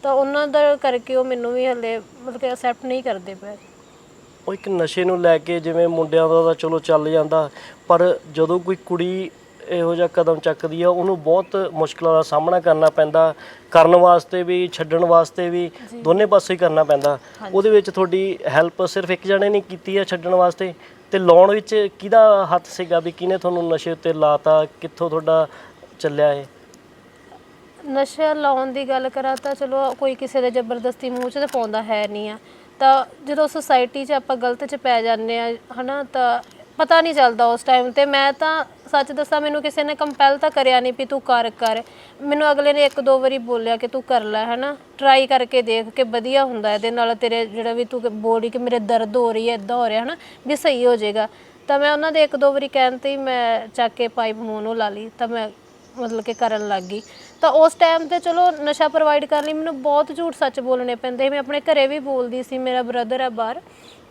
ਤਾਂ ਉਹਨਾਂ ਦਾ ਕਰਕੇ ਉਹ ਮੈਨੂੰ ਵੀ ਹਲੇ ਮਤਲਬ ਕਿ ਅਸੈਪਟ ਨਹੀਂ ਕਰਦੇ ਪਏ। ਉਹ ਇੱਕ ਨਸ਼ੇ ਨੂੰ ਲੈ ਕੇ ਜਿਵੇਂ ਮੁੰਡਿਆਂ ਦਾ ਤਾਂ ਚਲੋ ਚੱਲ ਜਾਂਦਾ, ਪਰ ਜਦੋਂ ਕੋਈ ਕੁੜੀ ਇਹੋ ਜਿਹਾ ਕਦਮ ਚੱਕਦੀ ਆ ਉਹਨੂੰ ਬਹੁਤ ਮੁਸ਼ਕਲਾਂ ਦਾ ਸਾਹਮਣਾ ਕਰਨਾ ਪੈਂਦਾ ਕਰਨ ਵਾਸਤੇ ਵੀ ਛੱਡਣ ਵਾਸਤੇ ਵੀ ਦੋਨੇ ਪਾਸੇ ਹੀ ਕਰਨਾ ਪੈਂਦਾ। ਉਹਦੇ ਵਿੱਚ ਤੁਹਾਡੀ ਹੈਲਪ ਸਿਰਫ ਇੱਕ ਜਣੇ ਨੇ ਕੀਤੀ ਆ ਛੱਡਣ ਵਾਸਤੇ? ਤੇ ਲਾਉਣ ਵਿੱਚ ਕਿਹਦਾ ਹੱਥ ਸੀਗਾ ਵੀ ਕਿਹਨੇ ਤੁਹਾਨੂੰ ਨਸ਼ੇ ਉੱਤੇ ਲਾਤਾ ਕਿੱਥੋਂ ਤੁਹਾਡਾ ਚੱਲਿਆ ਇਹ? ਨਸ਼ਾ ਲਾਉਣ ਦੀ ਗੱਲ ਕਰਾਂ ਤਾਂ ਚਲੋ ਕੋਈ ਕਿਸੇ ਦੇ ਜ਼ਬਰਦਸਤੀ ਮੂੰਹ 'ਚ ਤਾਂ ਪਾਉਂਦਾ ਹੈ ਨਹੀਂ ਆ। ਤਾਂ ਜਦੋਂ ਸੁਸਾਇਟੀ 'ਚ ਆਪਾਂ ਗਲਤ 'ਚ ਪੈ ਜਾਂਦੇ ਆ ਹਨਾ ਤਾਂ ਪਤਾ ਨਹੀਂ ਚੱਲਦਾ ਉਸ ਟਾਈਮ ਤੇ। ਮੈਂ ਤਾਂ ਸੱਚ ਦੱਸਾਂ, ਮੈਨੂੰ ਕਿਸੇ ਨੇ ਕੰਪੈਲ ਤਾਂ ਕਰਿਆ ਨਹੀਂ ਵੀ ਤੂੰ ਕਰ ਕਰ। ਮੈਨੂੰ ਅਗਲੇ ਨੇ ਇੱਕ ਦੋ ਵਾਰੀ ਬੋਲਿਆ ਕਿ ਤੂੰ ਕਰ ਲੈ, ਹੈਨਾ। ਟਰਾਈ ਕਰਕੇ ਦੇਖ ਕਿ ਵਧੀਆ ਹੁੰਦਾ ਇਹਦੇ ਨਾਲ, ਤੇਰੇ ਜਿਹੜਾ ਵੀ ਤੂੰ ਬੋਲ ਕਿ ਮੇਰੇ ਦਰਦ ਹੋ ਰਹੀ ਹੈ ਇਦਾਂ ਹੋ ਰਿਹਾ, ਹੈਨਾ, ਵੀ ਸਹੀ ਹੋ ਜਾਏਗਾ। ਤਾਂ ਮੈਂ ਉਹਨਾਂ ਦੇ ਇੱਕ ਦੋ ਵਾਰੀ ਕਹਿਣ ਤੇ ਹੀ ਮੈਂ ਚੱਕ ਕੇ ਪਾਈਪ ਮੂੰਹ ਨੂੰ ਲਾ ਲਈ। ਤਾਂ ਮੈਂ ਮਤਲਬ ਕਿ ਕਰਨ ਲੱਗ ਗਈ। ਤਾਂ ਉਸ ਟਾਈਮ ਤੇ ਚਲੋ ਨਸ਼ਾ ਪ੍ਰੋਵਾਈਡ ਕਰਨ ਲਈ ਮੈਨੂੰ ਬਹੁਤ ਝੂਠ ਸੱਚ ਬੋਲਣੇ ਪੈਂਦੇ ਸੀ। ਮੈਂ ਆਪਣੇ ਘਰੇ ਵੀ ਬੋਲਦੀ ਸੀ, ਮੇਰਾ ਬ੍ਰਦਰ ਆ ਬਾਹਰ।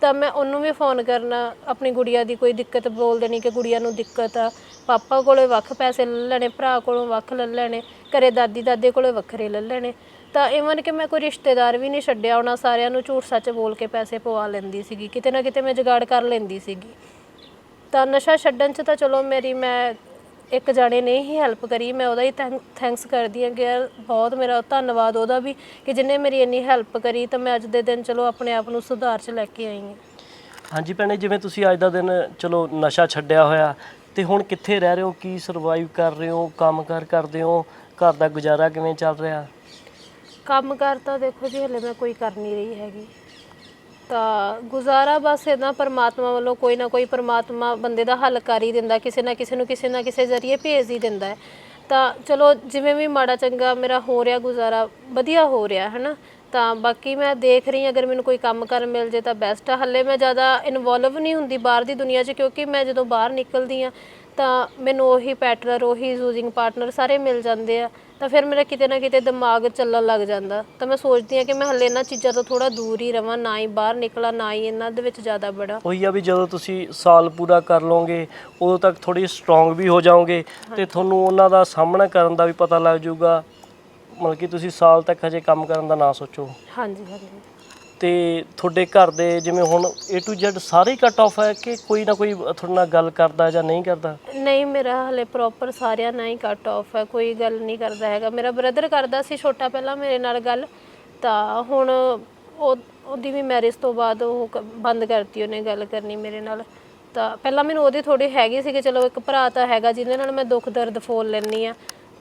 ਤਾਂ ਮੈਂ ਉਹਨੂੰ ਵੀ ਫੋਨ ਕਰਨਾ, ਆਪਣੀ ਗੁੜੀਆ ਦੀ ਕੋਈ ਦਿੱਕਤ ਬੋਲ ਦੇਣੀ ਕਿ ਗੁੜੀਆ ਨੂੰ ਦਿੱਕਤ ਆ। ਪਾਪਾ ਕੋਲੇ ਵੱਖ ਪੈਸੇ ਲੈ ਲੈਣੇ, ਭਰਾ ਕੋਲੋਂ ਵੱਖ ਲੈ ਲੈਣੇ, ਘਰੇ ਦਾਦੀ ਦਾਦੇ ਕੋਲੇ ਵੱਖਰੇ ਲੈ ਲੈਣੇ। ਤਾਂ ਇਵਨ ਕਿ ਮੈਂ ਕੋਈ ਰਿਸ਼ਤੇਦਾਰ ਵੀ ਨਹੀਂ ਛੱਡਿਆ, ਉਹਨਾਂ ਸਾਰਿਆਂ ਨੂੰ ਝੂਠ ਸੱਚ ਬੋਲ ਕੇ ਪੈਸੇ ਪਵਾ ਲੈਂਦੀ ਸੀਗੀ। ਕਿਤੇ ਨਾ ਕਿਤੇ ਮੈਂ ਜਗਾੜ ਕਰ ਲੈਂਦੀ ਸੀਗੀ। ਤਾਂ ਨਸ਼ਾ ਛੱਡਣ 'ਚ ਤਾਂ ਚਲੋ ਮੇਰੀ ਮੈਂ ਇੱਕ ਜਾਣੇ ਨੇ ਹੀ ਹੈਲਪ ਕਰੀ ਮੈਂ ਉਹਦਾ ਹੀ ਥੈਂਕਸ ਕਰਦੀ ਹਾਂ ਕਿ ਯਾਰ ਬਹੁਤ ਮੇਰਾ ਧੰਨਵਾਦ ਉਹਦਾ ਵੀ ਕਿ ਜਿਨੇ ਮੇਰੀ ਇੰਨੀ ਹੈਲਪ ਕਰੀ ਤਾਂ ਮੈਂ ਅੱਜ ਦੇ ਦਿਨ ਚਲੋ ਆਪਣੇ ਆਪ ਨੂੰ ਸੁਧਾਰ 'ਚ ਲੈ ਕੇ ਆਈ ਹਾਂ। ਹਾਂਜੀ ਭੈਣੇ ਜਿਵੇਂ ਤੁਸੀਂ ਅੱਜ ਦਾ ਦਿਨ ਚਲੋ ਨਸ਼ਾ ਛੱਡਿਆ ਹੋਇਆ ਤੇ ਹੁਣ ਕਿੱਥੇ ਰਹਿ ਰਹੇ ਹੋ? ਕੀ ਸਰਵਾਈਵ ਕਰ ਰਹੇ ਹੋ? ਕੰਮਕਾਰ ਕਰਦੇ ਹੋ? ਘਰ ਦਾ ਗੁਜ਼ਾਰਾ ਕਿਵੇਂ ਚੱਲ ਰਿਹਾ? ਕੰਮ ਕਾਰ ਤਾਂ ਦੇਖੋ ਜੀ ਹਲੇ ਮੈਂ ਕੋਈ ਕਰ ਨਹੀਂ ਰਹੀ ਹੈਗੀ। ਤਾਂ ਗੁਜ਼ਾਰਾ ਬਸ ਇਦਾਂ ਪਰਮਾਤਮਾ ਵੱਲੋਂ ਕੋਈ ਨਾ ਕੋਈ ਪਰਮਾਤਮਾ ਬੰਦੇ ਦਾ ਹੱਲ ਕਰ ਹੀ ਦਿੰਦਾ, ਕਿਸੇ ਨਾ ਕਿਸੇ ਨੂੰ ਕਿਸੇ ਨਾ ਕਿਸੇ ਜ਼ਰੀਏ ਭੇਜ ਹੀ ਦਿੰਦਾ ਹੈ। ਤਾਂ ਚਲੋ ਜਿਵੇਂ ਵੀ ਮਾੜਾ ਚੰਗਾ ਮੇਰਾ ਹੋ ਰਿਹਾ, ਗੁਜ਼ਾਰਾ ਵਧੀਆ ਹੋ ਰਿਹਾ ਹੈ ਤਾਂ ਬਾਕੀ ਮੈਂ ਦੇਖ ਰਹੀ ਹਾਂ, ਅਗਰ ਮੈਨੂੰ ਕੋਈ ਕੰਮ ਕਰ ਮਿਲ ਜੇ ਤਾਂ ਬੈਸਟ ਆ। ਹੱਲੇ ਮੈਂ ਜ਼ਿਆਦਾ ਇਨਵੋਲਵ ਨਹੀਂ ਹੁੰਦੀ ਬਾਹਰ ਦੀ ਦੁਨੀਆ 'ਚ, ਕਿਉਂਕਿ ਮੈਂ ਜਦੋਂ ਬਾਹਰ ਨਿਕਲਦੀ ਆ ਤਾਂ ਮੈਨੂੰ ਉਹੀ ਪੈਟਰਨਰ ਉਹੀ ਯੂਜ਼ਿੰਗ ਪਾਰਟਨਰ ਸਾਰੇ ਮਿਲ ਜਾਂਦੇ ਆ। ਤਾਂ ਫਿਰ ਮੇਰਾ ਕਿਤੇ ਨਾ ਕਿਤੇ ਦਿਮਾਗ ਚੱਲਣ ਲੱਗ ਜਾਂਦਾ। ਤਾਂ ਮੈਂ ਸੋਚਦੀ ਆ ਕਿ ਮੈਂ ਹੱਲੇ ਇਹਨਾਂ ਚੀਜ਼ਾਂ ਤੋਂ ਥੋੜਾ ਦੂਰ ਹੀ ਰਵਾਂ ਨਾ ਹੀ ਬਾਹਰ ਨਿਕਲਾਂ ਨਾ ਹੀ ਇਹਨਾਂ ਦੇ ਵਿੱਚ ਜ਼ਿਆਦਾ ਬੜਾ। ਉਹੀ ਆ ਵੀ ਜਦੋਂ ਤੁਸੀਂ ਸਾਲ ਪੂਰਾ ਕਰ ਲਓਗੇ ਉਦੋਂ ਤੱਕ ਥੋੜੀ ਸਟਰੋਂਗ ਵੀ ਹੋ ਜਾਓਗੇ ਤੇ ਤੁਹਾਨੂੰ ਉਹਨਾਂ ਦਾ ਸਾਹਮਣਾ ਕਰਨ ਦਾ ਵੀ ਪਤਾ ਲੱਗ ਜਾਊਗਾ। ਮਤਲਬ ਕਿ ਤੁਸੀਂ ਸਾਲ ਤੱਕ ਹਜੇ ਕੰਮ ਕਰਨ ਦਾ ਨਾ ਸੋਚੋ। ਹਾਂਜੀ ਹਾਂਜੀ। ਤੇ ਤੁਹਾਡੇ ਘਰ ਦੇ ਜਿਵੇਂ ਹੁਣ A to Z ਸਾਰੇ ਕੱਟ ਆਫ ਹੈ ਕਿ ਕੋਈ ਨਾ ਕੋਈ ਤੁਹਾਡੇ ਨਾਲ ਗੱਲ ਕਰਦਾ ਜਾਂ ਨਹੀਂ ਕਰਦਾ? ਨਹੀਂ, ਮੇਰਾ ਹਲੇ ਪ੍ਰੋਪਰ ਸਾਰਿਆਂ ਨਾਲ ਹੀ ਕੱਟ ਆਫ ਹੈ, ਕੋਈ ਗੱਲ ਨਹੀਂ ਕਰਦਾ ਹੈਗਾ। ਮੇਰਾ ਬ੍ਰਦਰ ਕਰਦਾ ਸੀ ਛੋਟਾ ਪਹਿਲਾਂ ਮੇਰੇ ਨਾਲ ਗੱਲ, ਤਾਂ ਹੁਣ ਉਹ, ਉਹਦੀ ਵੀ ਮੈਰਿਜ ਤੋਂ ਬਾਅਦ ਉਹ ਕ- ਬੰਦ ਕਰਤੀ ਉਹਨੇ ਗੱਲ ਕਰਨੀ ਮੇਰੇ ਨਾਲ। ਤਾਂ ਪਹਿਲਾਂ ਮੈਨੂੰ ਉਹਦੇ ਥੋੜੀ ਹੈਗੀ ਸੀਗੇ, ਚਲੋ ਇੱਕ ਭਰਾ ਤਾਂ ਹੈਗਾ, ਜਿਹਦੇ ਨਾਲ ਮੈਂ ਦੁੱਖ ਦਰਦ ਫੋਲ ਲੈਂਦੀ ਆ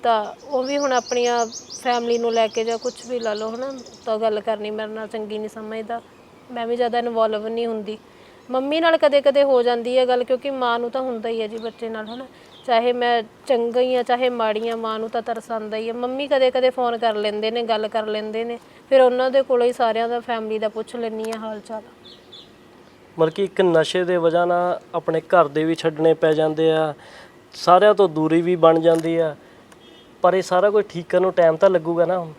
ਤਾਂ ਉਹ ਵੀ ਹੁਣ ਆਪਣੀਆਂ ਫੈਮਲੀ ਨੂੰ ਲੈ ਕੇ ਜਾਂ ਕੁਝ ਵੀ ਲਾ ਲਓ, ਹਨਾ, ਤਾਂ ਗੱਲ ਕਰਨੀ ਮੇਰੇ ਨਾਲ ਚੰਗੀ ਨਹੀਂ ਸਮਝਦਾ। ਮੈਂ ਵੀ ਜ਼ਿਆਦਾ ਇਨਵੋਲਵ ਨਹੀਂ ਹੁੰਦੀ। ਮੰਮੀ ਨਾਲ ਕਦੇ-ਕਦੇ ਹੋ ਜਾਂਦੀ ਹੈ ਗੱਲ, ਕਿਉਂਕਿ ਮਾਂ ਨੂੰ ਤਾਂ ਹੁੰਦਾ ਹੀ ਹੈ ਜੀ ਬੱਚੇ ਨਾਲ, ਹਨਾ। ਚਾਹੇ ਮੈਂ ਚੰਗਾ ਹੀ ਆ ਚਾਹੇ ਮਾੜੀ ਆ ਮਾਂ ਨੂੰ ਤਾਂ ਤਰਸ ਆਉਂਦਾ ਹੀ ਹੈ। ਮੰਮੀ ਕਦੇ-ਕਦੇ ਫੋਨ ਕਰ ਲੈਂਦੇ ਨੇ, ਗੱਲ ਕਰ ਲੈਂਦੇ ਨੇ। ਫਿਰ ਉਹਨਾਂ ਦੇ ਕੋਲੋਂ ਹੀ ਸਾਰਿਆਂ ਦਾ ਫੈਮਲੀ ਦਾ ਪੁੱਛ ਲੈਂਦੀ ਆ ਹਾਲ ਚਾਲ ਮਤਲਬ ਕਿ ਇੱਕ ਨਸ਼ੇ ਦੇ ਵਜ੍ਹਾ ਨਾਲ ਆਪਣੇ ਘਰ ਦੇ ਵੀ ਛੱਡਣੇ ਪੈ ਜਾਂਦੇ ਆ, ਸਾਰਿਆਂ ਤੋਂ ਦੂਰੀ ਵੀ ਬਣ ਜਾਂਦੀ ਆ। ਪਰ ਇਹ ਸਾਰਾ ਕੁਝ ਠੀਕ ਕਰਨ ਨੂੰ ਟਾਈਮ ਤਾਂ ਲੱਗੂਗਾ ਨਾ ਹੁਣ।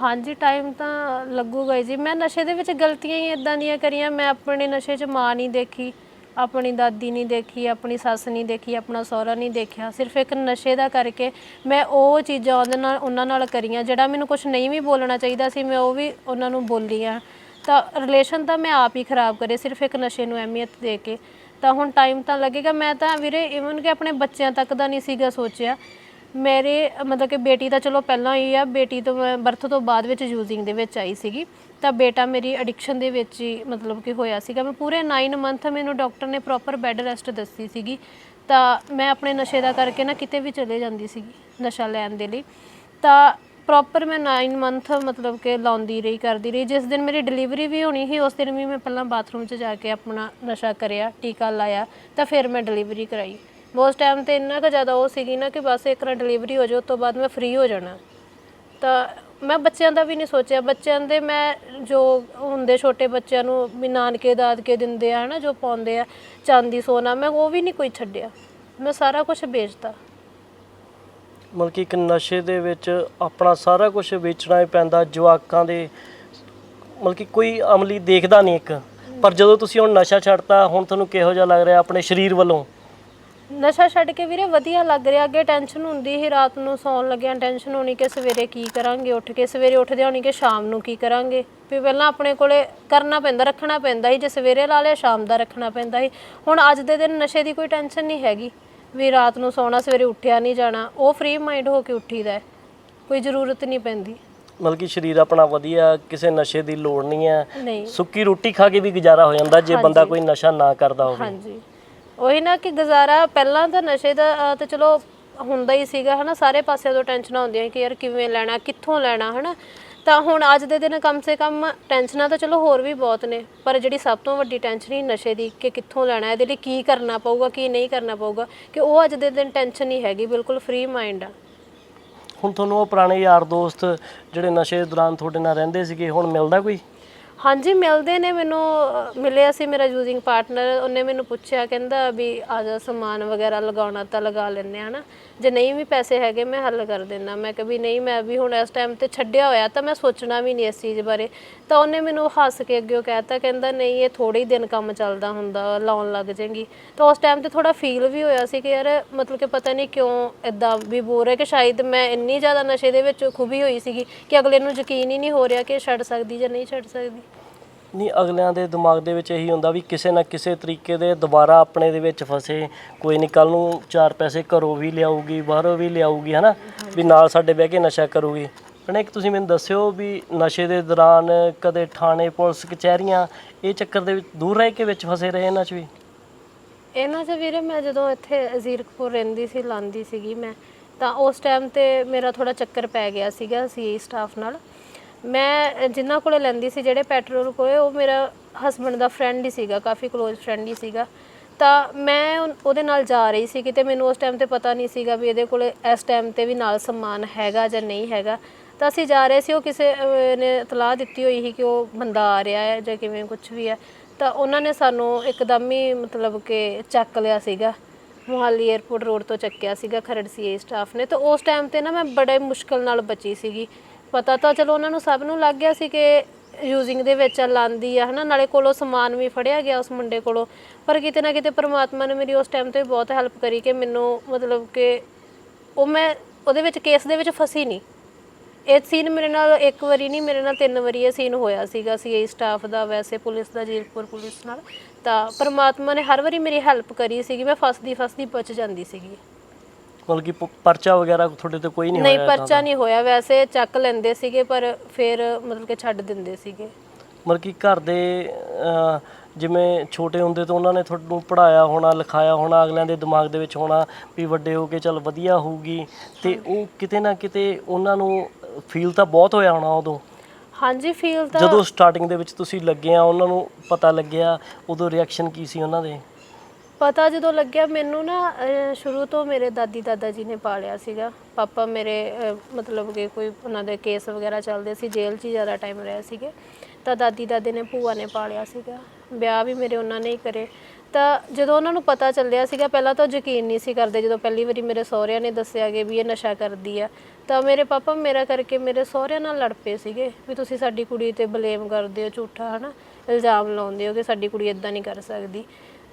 ਹਾਂਜੀ ਟਾਈਮ ਤਾਂ ਲੱਗੂਗਾ ਹੀ ਜੀ। ਮੈਂ ਨਸ਼ੇ ਦੇ ਵਿੱਚ ਗਲਤੀਆਂ ਹੀ ਇਦਾਂ ਦੀਆਂ ਕਰੀਆਂ। ਮੈਂ ਆਪਣੇ ਨਸ਼ੇ 'ਚ ਮਾਂ ਨਹੀਂ ਦੇਖੀ, ਆਪਣੀ ਦਾਦੀ ਨਹੀਂ ਦੇਖੀ, ਆਪਣੀ ਸੱਸ ਨਹੀਂ ਦੇਖੀ, ਆਪਣਾ ਸਹੁਰਾ ਨਹੀਂ ਦੇਖਿਆ। ਸਿਰਫ ਇੱਕ ਨਸ਼ੇ ਦਾ ਕਰਕੇ ਮੈਂ ਉਹ ਚੀਜ਼ਾਂ ਉਹਦੇ ਨਾਲ, ਉਹਨਾਂ ਨਾਲ ਕਰੀਆਂ, ਜਿਹੜਾ ਮੈਨੂੰ ਕੁਝ ਨਹੀਂ ਵੀ ਬੋਲਣਾ ਚਾਹੀਦਾ ਸੀ, ਮੈਂ ਉਹ ਵੀ ਉਹਨਾਂ ਨੂੰ ਬੋਲੀ ਆ ਤਾਂ ਰਿਲੇਸ਼ਨ ਤਾਂ ਮੈਂ ਆਪ ਹੀ ਖਰਾਬ ਕਰੇ, ਸਿਰਫ ਇੱਕ ਨਸ਼ੇ ਨੂੰ ਅਹਿਮੀਅਤ ਦੇ ਕੇ। ਤਾਂ ਹੁਣ ਟਾਈਮ ਤਾਂ ਲੱਗੇਗਾ। ਮੈਂ ਤਾਂ ਵੀਰੇ ਇਵਨ ਕਿ ਆਪਣੇ ਬੱਚਿਆਂ ਤੱਕ ਦਾ ਨਹੀਂ ਸੀਗਾ ਸੋਚਿਆ। ਮੇਰੇ, ਮਤਲਬ ਕਿ ਬੇਟੀ ਤਾਂ ਚਲੋ ਪਹਿਲਾਂ ਹੀ ਆ, ਬੇਟੀ ਤੋਂ ਮੈਂ ਬਰਥ ਤੋਂ ਬਾਅਦ ਵਿੱਚ ਯੂਜ਼ਿੰਗ ਦੇ ਵਿੱਚ ਆਈ ਸੀਗੀ। ਤਾਂ ਬੇਟਾ ਮੇਰੀ ਐਡਿਕਸ਼ਨ ਦੇ ਵਿੱਚ ਹੀ ਮਤਲਬ ਕਿ ਹੋਇਆ ਸੀਗਾ। ਮੈਂ ਪੂਰੇ 9 ਮੰਥ ਮੈਨੂੰ ਡਾਕਟਰ ਨੇ ਪ੍ਰੋਪਰ ਬੈੱਡ ਰੈਸਟ ਦੱਸੀ ਸੀਗੀ। ਤਾਂ ਮੈਂ ਆਪਣੇ ਨਸ਼ੇ ਦਾ ਕਰਕੇ ਨਾ ਕਿਤੇ ਵੀ ਚਲੇ ਜਾਂਦੀ ਸੀਗੀ ਨਸ਼ਾ ਲੈਣ ਦੇ ਲਈ। ਤਾਂ ਪ੍ਰੋਪਰ ਮੈਂ 9 ਮੰਥ ਮਤਲਬ ਕਿ ਲਾਉਂਦੀ ਰਹੀ, ਕਰਦੀ ਰਹੀ। ਜਿਸ ਦਿਨ ਮੇਰੀ ਡਿਲੀਵਰੀ ਵੀ ਹੋਣੀ ਸੀ, ਉਸ ਦਿਨ ਵੀ ਮੈਂ ਪਹਿਲਾਂ ਬਾਥਰੂਮ 'ਚ ਜਾ ਕੇ ਆਪਣਾ ਨਸ਼ਾ ਕਰਿਆ, ਟੀਕਾ ਲਾਇਆ। ਤਾਂ ਫਿਰ ਮੈਂ ਡਿਲੀਵਰੀ ਕਰਾਈ। ਉਸ ਟਾਈਮ ਤੇ ਇੰਨਾ ਕੁ ਜ਼ਿਆਦਾ ਉਹ ਸੀਗੀ ਨਾ ਕਿ ਬਸ ਇੱਕ ਵਾਰ ਡਿਲੀਵਰੀ ਹੋ ਜਾਓ, ਉਸ ਤੋਂ ਬਾਅਦ ਮੈਂ ਫ੍ਰੀ ਹੋ ਜਾਣਾ। ਤਾਂ ਮੈਂ ਬੱਚਿਆਂ ਦਾ ਵੀ ਨਹੀਂ ਸੋਚਿਆ। ਬੱਚਿਆਂ ਦੇ ਮੈਂ ਜੋ ਹੁੰਦੇ ਛੋਟੇ ਬੱਚਿਆਂ ਨੂੰ ਵੀ ਨਾਨਕੇ, ਦਾਦਕੇ ਦਿੰਦੇ ਆ, ਹਨਾ, ਜੋ ਪਾਉਂਦੇ ਆ, ਚਾਂਦੀ, ਸੋਨਾ, ਮੈਂ ਉਹ ਵੀ ਨਹੀਂ ਕੋਈ ਛੱਡਿਆ। ਮੈਂ ਸਾਰਾ ਕੁਝ ਵੇਚਤਾ। ਮਤਲਬ ਕਿ ਇੱਕ ਨਸ਼ੇ ਦੇ ਵਿੱਚ ਆਪਣਾ ਸਾਰਾ ਕੁਝ ਵੇਚਣਾ ਹੀ ਪੈਂਦਾ, ਜਵਾਕਾਂ ਦੇ। ਮਤਲਬ ਕਿ ਕੋਈ ਅਮਲੀ ਦੇਖਦਾ ਨਹੀਂ ਇੱਕ। ਪਰ ਜਦੋਂ ਤੁਸੀਂ ਹੁਣ ਨਸ਼ਾ ਛੱਡਤਾ, ਹੁਣ ਤੁਹਾਨੂੰ ਕਿਹੋ ਜਿਹਾ ਲੱਗ ਰਿਹਾ ਆਪਣੇ ਸਰੀਰ ਵੱਲੋਂ? ਨਸ਼ਾ ਛੱਡ ਕੇ ਵੀਰੇ ਵਧੀਆ ਲੱਗ ਰਿਹਾ ਅੱਗੇ ਟੈਨਸ਼ਨ ਹੁੰਦੀ ਸੀ ਰਾਤ ਨੂੰ ਸੌਣ ਲੱਗਿਆਂ ਟੈਨਸ਼ਨ ਹੋਣੀ ਕਿ ਸਵੇਰੇ ਕੀ ਕਰਾਂਗੇ ਉੱਠ ਕੇ ਸਵੇਰੇ ਉੱਠਦੇ ਹੋਣੀ ਕਿ ਸ਼ਾਮ ਨੂੰ ਕੀ ਕਰਾਂਗੇ। ਵੀ ਪਹਿਲਾਂ ਆਪਣੇ ਕੋਲੇ ਕਰਨਾ ਪੈਂਦਾ ਰੱਖਣਾ ਪੈਂਦਾ ਸੀ ਜੇ ਸਵੇਰੇ ਲਾ ਲਿਆ ਸ਼ਾਮ ਦਾ ਰੱਖਣਾ ਪੈਂਦਾ ਸੀ। ਹੁਣ ਅੱਜ ਦੇ ਦਿਨ ਨਸ਼ੇ ਦੀ ਕੋਈ ਟੈਨਸ਼ਨ ਨਹੀਂ ਹੈਗੀ ਵੀ ਰਾਤ ਨੂੰ ਸੌਣਾ ਸਵੇਰੇ ਉੱਠਿਆ ਨਹੀਂ ਜਾਣਾ ਉਹ ਫ੍ਰੀ ਮਾਈਂਡ ਹੋ ਕੇ ਉੱਠੀਦਾ ਹੈ। ਕੋਈ ਜ਼ਰੂਰਤ ਨਹੀਂ ਪੈਂਦੀ। ਮਤਲਬ ਕਿ ਸਰੀਰ ਆਪਣਾ ਵਧੀਆ ਕਿਸੇ ਨਸ਼ੇ ਦੀ ਲੋੜ ਨਹੀਂ ਹੈ ਨਹੀਂ। ਸੁੱਕੀ ਰੋਟੀ ਖਾ ਕੇ ਵੀ ਗੁਜ਼ਾਰਾ ਹੋ ਜਾਂਦਾ ਜੇ ਬੰਦਾ ਕੋਈ ਨਸ਼ਾ ਨਾ ਕਰਦਾ ਹੋਵੇ। ਹਾਂਜੀ। ਉਹੀ ਨਾ ਕਿ ਗੁਜ਼ਾਰਾ ਪਹਿਲਾਂ ਤਾਂ ਨਸ਼ੇ ਦਾ ਅਹ, ਤਾਂ ਚਲੋ ਹੁੰਦਾ ਹੀ ਸੀਗਾ ਹਨਾ ਸਾਰੇ ਪਾਸਿਆਂ ਤੋਂ ਟੈਨਸ਼ਨਾਂ ਹੁੰਦੀਆਂ ਕਿ ਯਾਰ ਕਿਵੇਂ ਲੈਣਾ ਕਿੱਥੋਂ ਲੈਣਾ ਹਨਾ। ਤਾਂ ਹੁਣ ਅੱਜ ਦੇ ਦਿਨ ਕਮ ਸੇ ਕਮ ਟੈਨਸ਼ਨਾਂ ਤਾਂ ਚਲੋ ਹੋਰ ਵੀ ਬਹੁਤ ਨੇ ਪਰ ਜਿਹੜੀ ਸਭ ਤੋਂ ਵੱਡੀ ਟੈਨਸ਼ਨ ਹੀ ਨਸ਼ੇ ਦੀ ਕਿ ਕਿੱਥੋਂ ਲੈਣਾ ਇਹਦੇ ਲਈ ਕੀ ਕਰਨਾ ਪਊਗਾ ਕੀ ਨਹੀਂ ਕਰਨਾ ਪਊਗਾ ਕਿ ਉਹ ਅੱਜ ਦੇ ਦਿਨ ਟੈਨਸ਼ਨ ਨਹੀਂ ਹੈਗੀ ਬਿਲਕੁਲ ਫ੍ਰੀ ਮਾਈਂਡ ਆ। ਹੁਣ ਤੁਹਾਨੂੰ ਉਹ ਪੁਰਾਣੇ ਯਾਰ ਦੋਸਤ ਜਿਹੜੇ ਨਸ਼ੇ ਦੌਰਾਨ ਤੁਹਾਡੇ ਨਾਲ ਰਹਿੰਦੇ ਸੀਗੇ ਹੁਣ ਮਿਲਦਾ ਕੋਈ? ਹਾਂਜੀ ਮਿਲਦੇ ਨੇ ਮੈਨੂੰ ਅਹ, ਮਿਲਿਆ ਸੀ ਮੇਰਾ ਯੂਜ਼ਿੰਗ ਪਾਰਟਨਰ ਉਹਨੇ ਮੈਨੂੰ ਪੁੱਛਿਆ ਕਹਿੰਦਾ ਵੀ ਆ ਜਾ ਸਮਾਨ ਵਗੈਰਾ ਲਗਾਉਣਾ ਤਾਂ ਲਗਾ ਲੈਂਦੇ ਆ ਨਾ ਜੇ ਨਹੀਂ ਵੀ ਪੈਸੇ ਹੈਗੇ, ਮੈਂ ਹੱਲ ਕਰ ਦਿੰਦਾ। ਮੈਂ ਕਿਹਾ ਵੀ ਨਹੀਂ, ਮੈਂ ਵੀ ਹੁਣ ਇਸ ਟਾਈਮ ਤੇ ਛੱਡਿਆ ਹੋਇਆ, ਤਾਂ ਮੈਂ ਸੋਚਣਾ ਵੀ ਨਹੀਂ ਇਸ ਚੀਜ਼ ਬਾਰੇ। ਤਾਂ ਉਹਨੇ ਮੈਨੂੰ ਹੱਸ ਕੇ ਅੱਗੇ ਕਹਿਤਾ, ਕਹਿੰਦਾ, ਨਹੀਂ, ਇਹ ਥੋੜੇ ਹੀ ਦਿਨ ਕੰਮ ਚੱਲਦਾ ਹੁੰਦਾ, ਲਾਉਣ ਲੱਗ ਜਾਏਗੀ। ਤਾਂ ਉਸ ਟਾਈਮ ਤੇ ਥੋੜਾ ਫੀਲ ਵੀ ਹੋਇਆ ਸੀ ਕਿ ਯਾਰ, ਮਤਲਬ ਕਿ ਪਤਾ ਨਹੀਂ ਕਿਉਂ ਇਦਾਂ ਵੀ ਬੋਲ ਰਿਹਾ ਕਿ ਸ਼ਾਇਦ ਮੈਂ ਇੰਨੀ ਜ਼ਿਆਦਾ ਨਸ਼ੇ ਦੇ ਵਿੱਚ ਖੁਬੀ ਹੋਈ ਸੀਗੀ ਕਿ ਅਗਲੇ ਨੂੰ ਯਕੀਨ ਹੀ ਨਹੀਂ ਹੋ ਰਿਹਾ ਕਿ ਛੱਡ ਸਕਦੀ ਜਾਂ ਨਹੀਂ ਛੱਡ ਸਕਦੀ। ਨਹੀਂ, ਅਗਲਿਆਂ ਦੇ ਦਿਮਾਗ ਦੇ ਵਿੱਚ ਇਹੀ ਹੁੰਦਾ ਵੀ ਕਿਸੇ ਨਾ ਕਿਸੇ ਤਰੀਕੇ ਦੇ ਦੁਬਾਰਾ ਆਪਣੇ ਦੇ ਵਿੱਚ ਫਸੇ। ਕੋਈ ਨਹੀਂ ਕੱਲ ਨੂੰ ਚਾਰ ਪੈਸੇ ਘਰੋਂ ਵੀ ਲਿਆਊਗੀ, ਬਾਹਰੋਂ ਵੀ ਲਿਆਊਗੀ, ਹਨਾ? ਵੀ ਨਾਲ ਸਾਡੇ ਬਹਿ ਕੇ ਨਸ਼ਾ ਕਰੂਗੀ। ਭੈਣੇ ਇੱਕ ਤੁਸੀਂ ਮੈਨੂੰ ਦੱਸਿਓ ਵੀ ਨਸ਼ੇ ਦੇ ਦੌਰਾਨ ਕਦੇ ਥਾਣੇ, ਪੁਲਿਸ, ਕਚਹਿਰੀਆਂ ਇਹ ਚੱਕਰ ਦੇ ਵਿੱਚ ਦੂਰ ਰਹਿ ਕੇ ਵਿੱਚ ਫਸੇ ਰਹੇ ਇਹਨਾਂ 'ਚ ਵੀ? ਇਹਨਾਂ 'ਚ ਵੀਰੇ ਮੈਂ ਜਦੋਂ ਇੱਥੇ ਅਜ਼ੀਰਕਪੁਰ ਰਹਿੰਦੀ ਸੀ, ਲਾਂਦੀ ਸੀਗੀ ਮੈਂ, ਤਾਂ ਉਸ ਟਾਈਮ ਤੇ ਮੇਰਾ ਥੋੜਾ ਚੱਕਰ ਪੈ ਗਿਆ ਸੀਗਾ, ਸੀ ਸਟਾਫ ਨਾਲ। ਮੈਂ ਜਿਨ੍ਹਾਂ ਕੋਲੇ ਲੈਂਦੀ ਸੀ ਜਿਹੜੇ ਪੈਟਰੋਲ ਕੋਲੇ, ਉਹ ਮੇਰਾ ਹਸਬੰਡ ਦਾ ਫਰੈਂਡ ਹੀ ਸੀਗਾ, ਕਾਫੀ ক্লোਜ਼ ਫਰੈਂਡ ਹੀ ਸੀਗਾ। ਤਾਂ ਮੈਂ ਉਨ- ਉਹਦੇ ਨਾਲ ਜਾ ਰਹੀ ਸੀ, ਕਿਤੇ ਮੈਨੂੰ ਉਸ ਟਾਈਮ ਤੇ ਪਤਾ ਨਹੀਂ ਸੀਗਾ ਵੀ ਇਹਦੇ ਕੋਲੇ ਇਸ ਟਾਈਮ ਤੇ ਵੀ ਨਾਲ ਸਮਾਨ ਹੈਗਾ ਜਾਂ ਨਹੀਂ ਹੈਗਾ। ਤਾਂ ਅਸੀਂ ਜਾ ਰਹੇ ਸੀ, ਉਹ ਕਿਸੇ ਨੇ ਇਤਲਾਹ ਦਿੱਤੀ ਹੋਈ ਸੀ ਕਿ ਉਹ ਬੰਦਾ ਆ ਰਿਹਾ ਹੈ ਜਾਂ ਕਿਵੇਂ ਕੁਝ ਵੀ ਹੈ। ਤਾਂ ਉਹਨਾਂ ਨੇ ਸਾਨੂੰ ਇੱਕਦਮ ਹੀ ਮਤਲਬ ਕਿ ਚੱਕ ਲਿਆ ਸੀਗਾ। ਮੁਹਾਲੀ 에ਅਰਪੋਰਟ ਰੋਡ ਤੋਂ ਚੱਕਿਆ ਸੀਗਾ, ਖਰੜ ਸੀਏ ਸਟਾਫ ਨੇ। ਤਾਂ ਉਸ ਟਾਈਮ ਤੇ ਨਾ ਮੈਂ ਬੜੇ ਮੁਸ਼ਕਲ ਨਾਲ ਬਚੀ ਸੀਗੀ। ਪਤਾ ਤਾਂ ਚਲੋ ਉਹਨਾਂ ਨੂੰ ਸਭ ਨੂੰ ਲੱਗ ਗਿਆ ਸੀ ਕਿ ਯੂਜ਼ਿੰਗ ਦੇ ਵਿੱਚ ਲਾਂਦੀ ਆ, ਹਨਾ? ਨਾਲੇ ਕੋਲੋਂ ਸਮਾਨ ਵੀ ਫੜਿਆ ਗਿਆ ਉਸ ਮੁੰਡੇ ਕੋਲੋਂ। ਪਰ ਕਿਤੇ ਨਾ ਕਿਤੇ ਪ੍ਰਮਾਤਮਾ ਨੇ ਮੇਰੀ ਉਸ ਟਾਈਮ ਤੇ ਬਹੁਤ ਹੈਲਪ ਕਰੀ ਕਿ ਮੈਨੂੰ ਮਤਲਬ ਕਿ ਉਹ ਮੈਂ ਉਹਦੇ ਵਿੱਚ ਕੇਸ ਦੇ ਵਿੱਚ ਫਸੀ ਨਹੀਂ। ਇਹ ਸੀਨ ਮੇਰੇ ਨਾਲ ਇੱਕ ਵਾਰੀ ਨਹੀਂ, ਮੇਰੇ ਨਾਲ ਤਿੰਨ ਵਾਰੀ ਇਹ ਸੀਨ ਹੋਇਆ ਸੀਗਾ ਸੀਆਈ ਸਟਾਫ ਦਾ ਵੈਸੇ ਪੁਲਿਸ ਦਾ ਜੀਰਪੁਰ ਪੁਲਿਸ ਨਾਲ। ਤਾਂ ਪਰਮਾਤਮਾ ਨੇ ਹਰ ਵਾਰੀ ਮੇਰੀ ਹੈਲਪ ਕਰੀ ਸੀਗੀ, ਮੈਂ ਫਸਦੀ ਫਸਦੀ ਬਚ ਜਾਂਦੀ ਸੀਗੀ। ਮਤਲਬ ਕਿ ਪ- ਪਰਚਾ ਵਗੈਰਾ ਤੁਹਾਡੇ ਤੇ ਕੋਈ ਨਹੀਂ ਨਹੀਂ ਹੋਇਆ ਏਦਾਂ ਪਰਚਾ ਨਹੀਂ ਹੋਇਆ ਵੈਸੇ ਚੱਕ ਲੈਂਦੇ ਸੀਗੇ ਪਰ ਫਿਰ ਮਤਲਬ ਕਿ ਛੱਡ ਦਿੰਦੇ ਸੀਗੇ। ਮਤਲਬ ਕਿ ਘਰ ਦੇ ਅਹ, ਜਿਵੇਂ ਛੋਟੇ ਹੁੰਦੇ ਤੋਂ ਉਹਨਾਂ ਨੇ ਤੁਹਾਨੂੰ ਪੜਾਇਆ ਹੋਣਾ ਲਿਖਾਇਆ ਹੋਣਾ ਅਗਲਿਆਂ ਦੇ ਦਿਮਾਗ ਦੇ ਵਿੱਚ ਹੋਣਾ ਵੀ ਵੱਡੇ ਹੋ ਕੇ ਚੱਲ ਵਧੀਆ ਹੋਊਗੀ। ਤੇ ਉਹ ਕਿਤੇ ਨਾ ਕਿਤੇ ਉਹਨਾਂ ਨੂੰ ਫੀਲ ਤਾਂ ਬਹੁਤ ਹੋਇਆ ਹੋਣਾ ਉਦੋਂ। ਹਾਂਜੀ ਫੀਲ ਤਾਂ ਜਦੋਂ ਸਟਾਰਟਿੰਗ ਦੇ ਵਿੱਚ ਤੁਸੀਂ ਲੱਗੇ ਆ ਉਹਨਾਂ ਨੂੰ ਪਤਾ ਲੱਗਿਆ ਉਦੋਂ ਰਿਐਕਸ਼ਨ ਕੀ ਸੀ ਉਹਨਾਂ ਦੇ? ਪਤਾ ਜਦੋਂ ਲੱਗਿਆ ਮੈਨੂੰ ਨਾ ਅਹ, ਸ਼ੁਰੂ ਤੋਂ ਮੇਰੇ ਦਾਦੀ ਦਾਦਾ ਜੀ ਨੇ ਪਾਲਿਆ ਸੀਗਾ। ਪਾਪਾ ਮੇਰੇ ਅਹ, ਮਤਲਬ ਕਿ ਕੋਈ ਉਹਨਾਂ ਦੇ ਕੇਸ ਵਗੈਰਾ ਚੱਲਦੇ ਸੀ ਜੇਲ੍ਹ 'ਚ ਹੀ ਜ਼ਿਆਦਾ ਟਾਈਮ ਰਹੇ ਸੀਗੇ। ਤਾਂ ਦਾਦੀ ਦਾਦੇ ਨੇ ਭੂਆ ਨੇ ਪਾਲਿਆ ਸੀਗਾ। ਵਿਆਹ ਵੀ ਮੇਰੇ ਉਹਨਾਂ ਨੇ ਹੀ ਕਰੇ। ਤਾਂ ਜਦੋਂ ਉਹਨਾਂ ਨੂੰ ਪਤਾ ਚੱਲਿਆ ਸੀਗਾ ਪਹਿਲਾਂ ਤਾਂ ਉਹ ਯਕੀਨ ਨਹੀਂ ਸੀ ਕਰਦੇ ਜਦੋਂ ਪਹਿਲੀ ਵਾਰੀ ਮੇਰੇ ਸਹੁਰਿਆਂ ਨੇ ਦੱਸਿਆ ਕਿ ਵੀ ਇਹ ਨਸ਼ਾ ਕਰਦੀ ਆ ਤਾਂ ਮੇਰੇ ਪਾਪਾ ਮੇਰਾ ਕਰਕੇ ਮੇਰੇ ਸਹੁਰਿਆਂ ਨਾਲ ਲੜ ਪਏ ਸੀਗੇ ਵੀ ਤੁਸੀਂ ਸਾਡੀ ਕੁੜੀ ਤੇ ਬਲੇਮ ਕਰਦੇ ਹੋ ਝੂਠਾ ਹਨਾ? ਇਲਜ਼ਾਮ ਲਾਉਂਦੇ ਹੋ ਕਿ ਸਾਡੀ ਕੁੜੀ ਇਦਾਂ ਨਹੀਂ ਕਰ ਸਕਦੀ।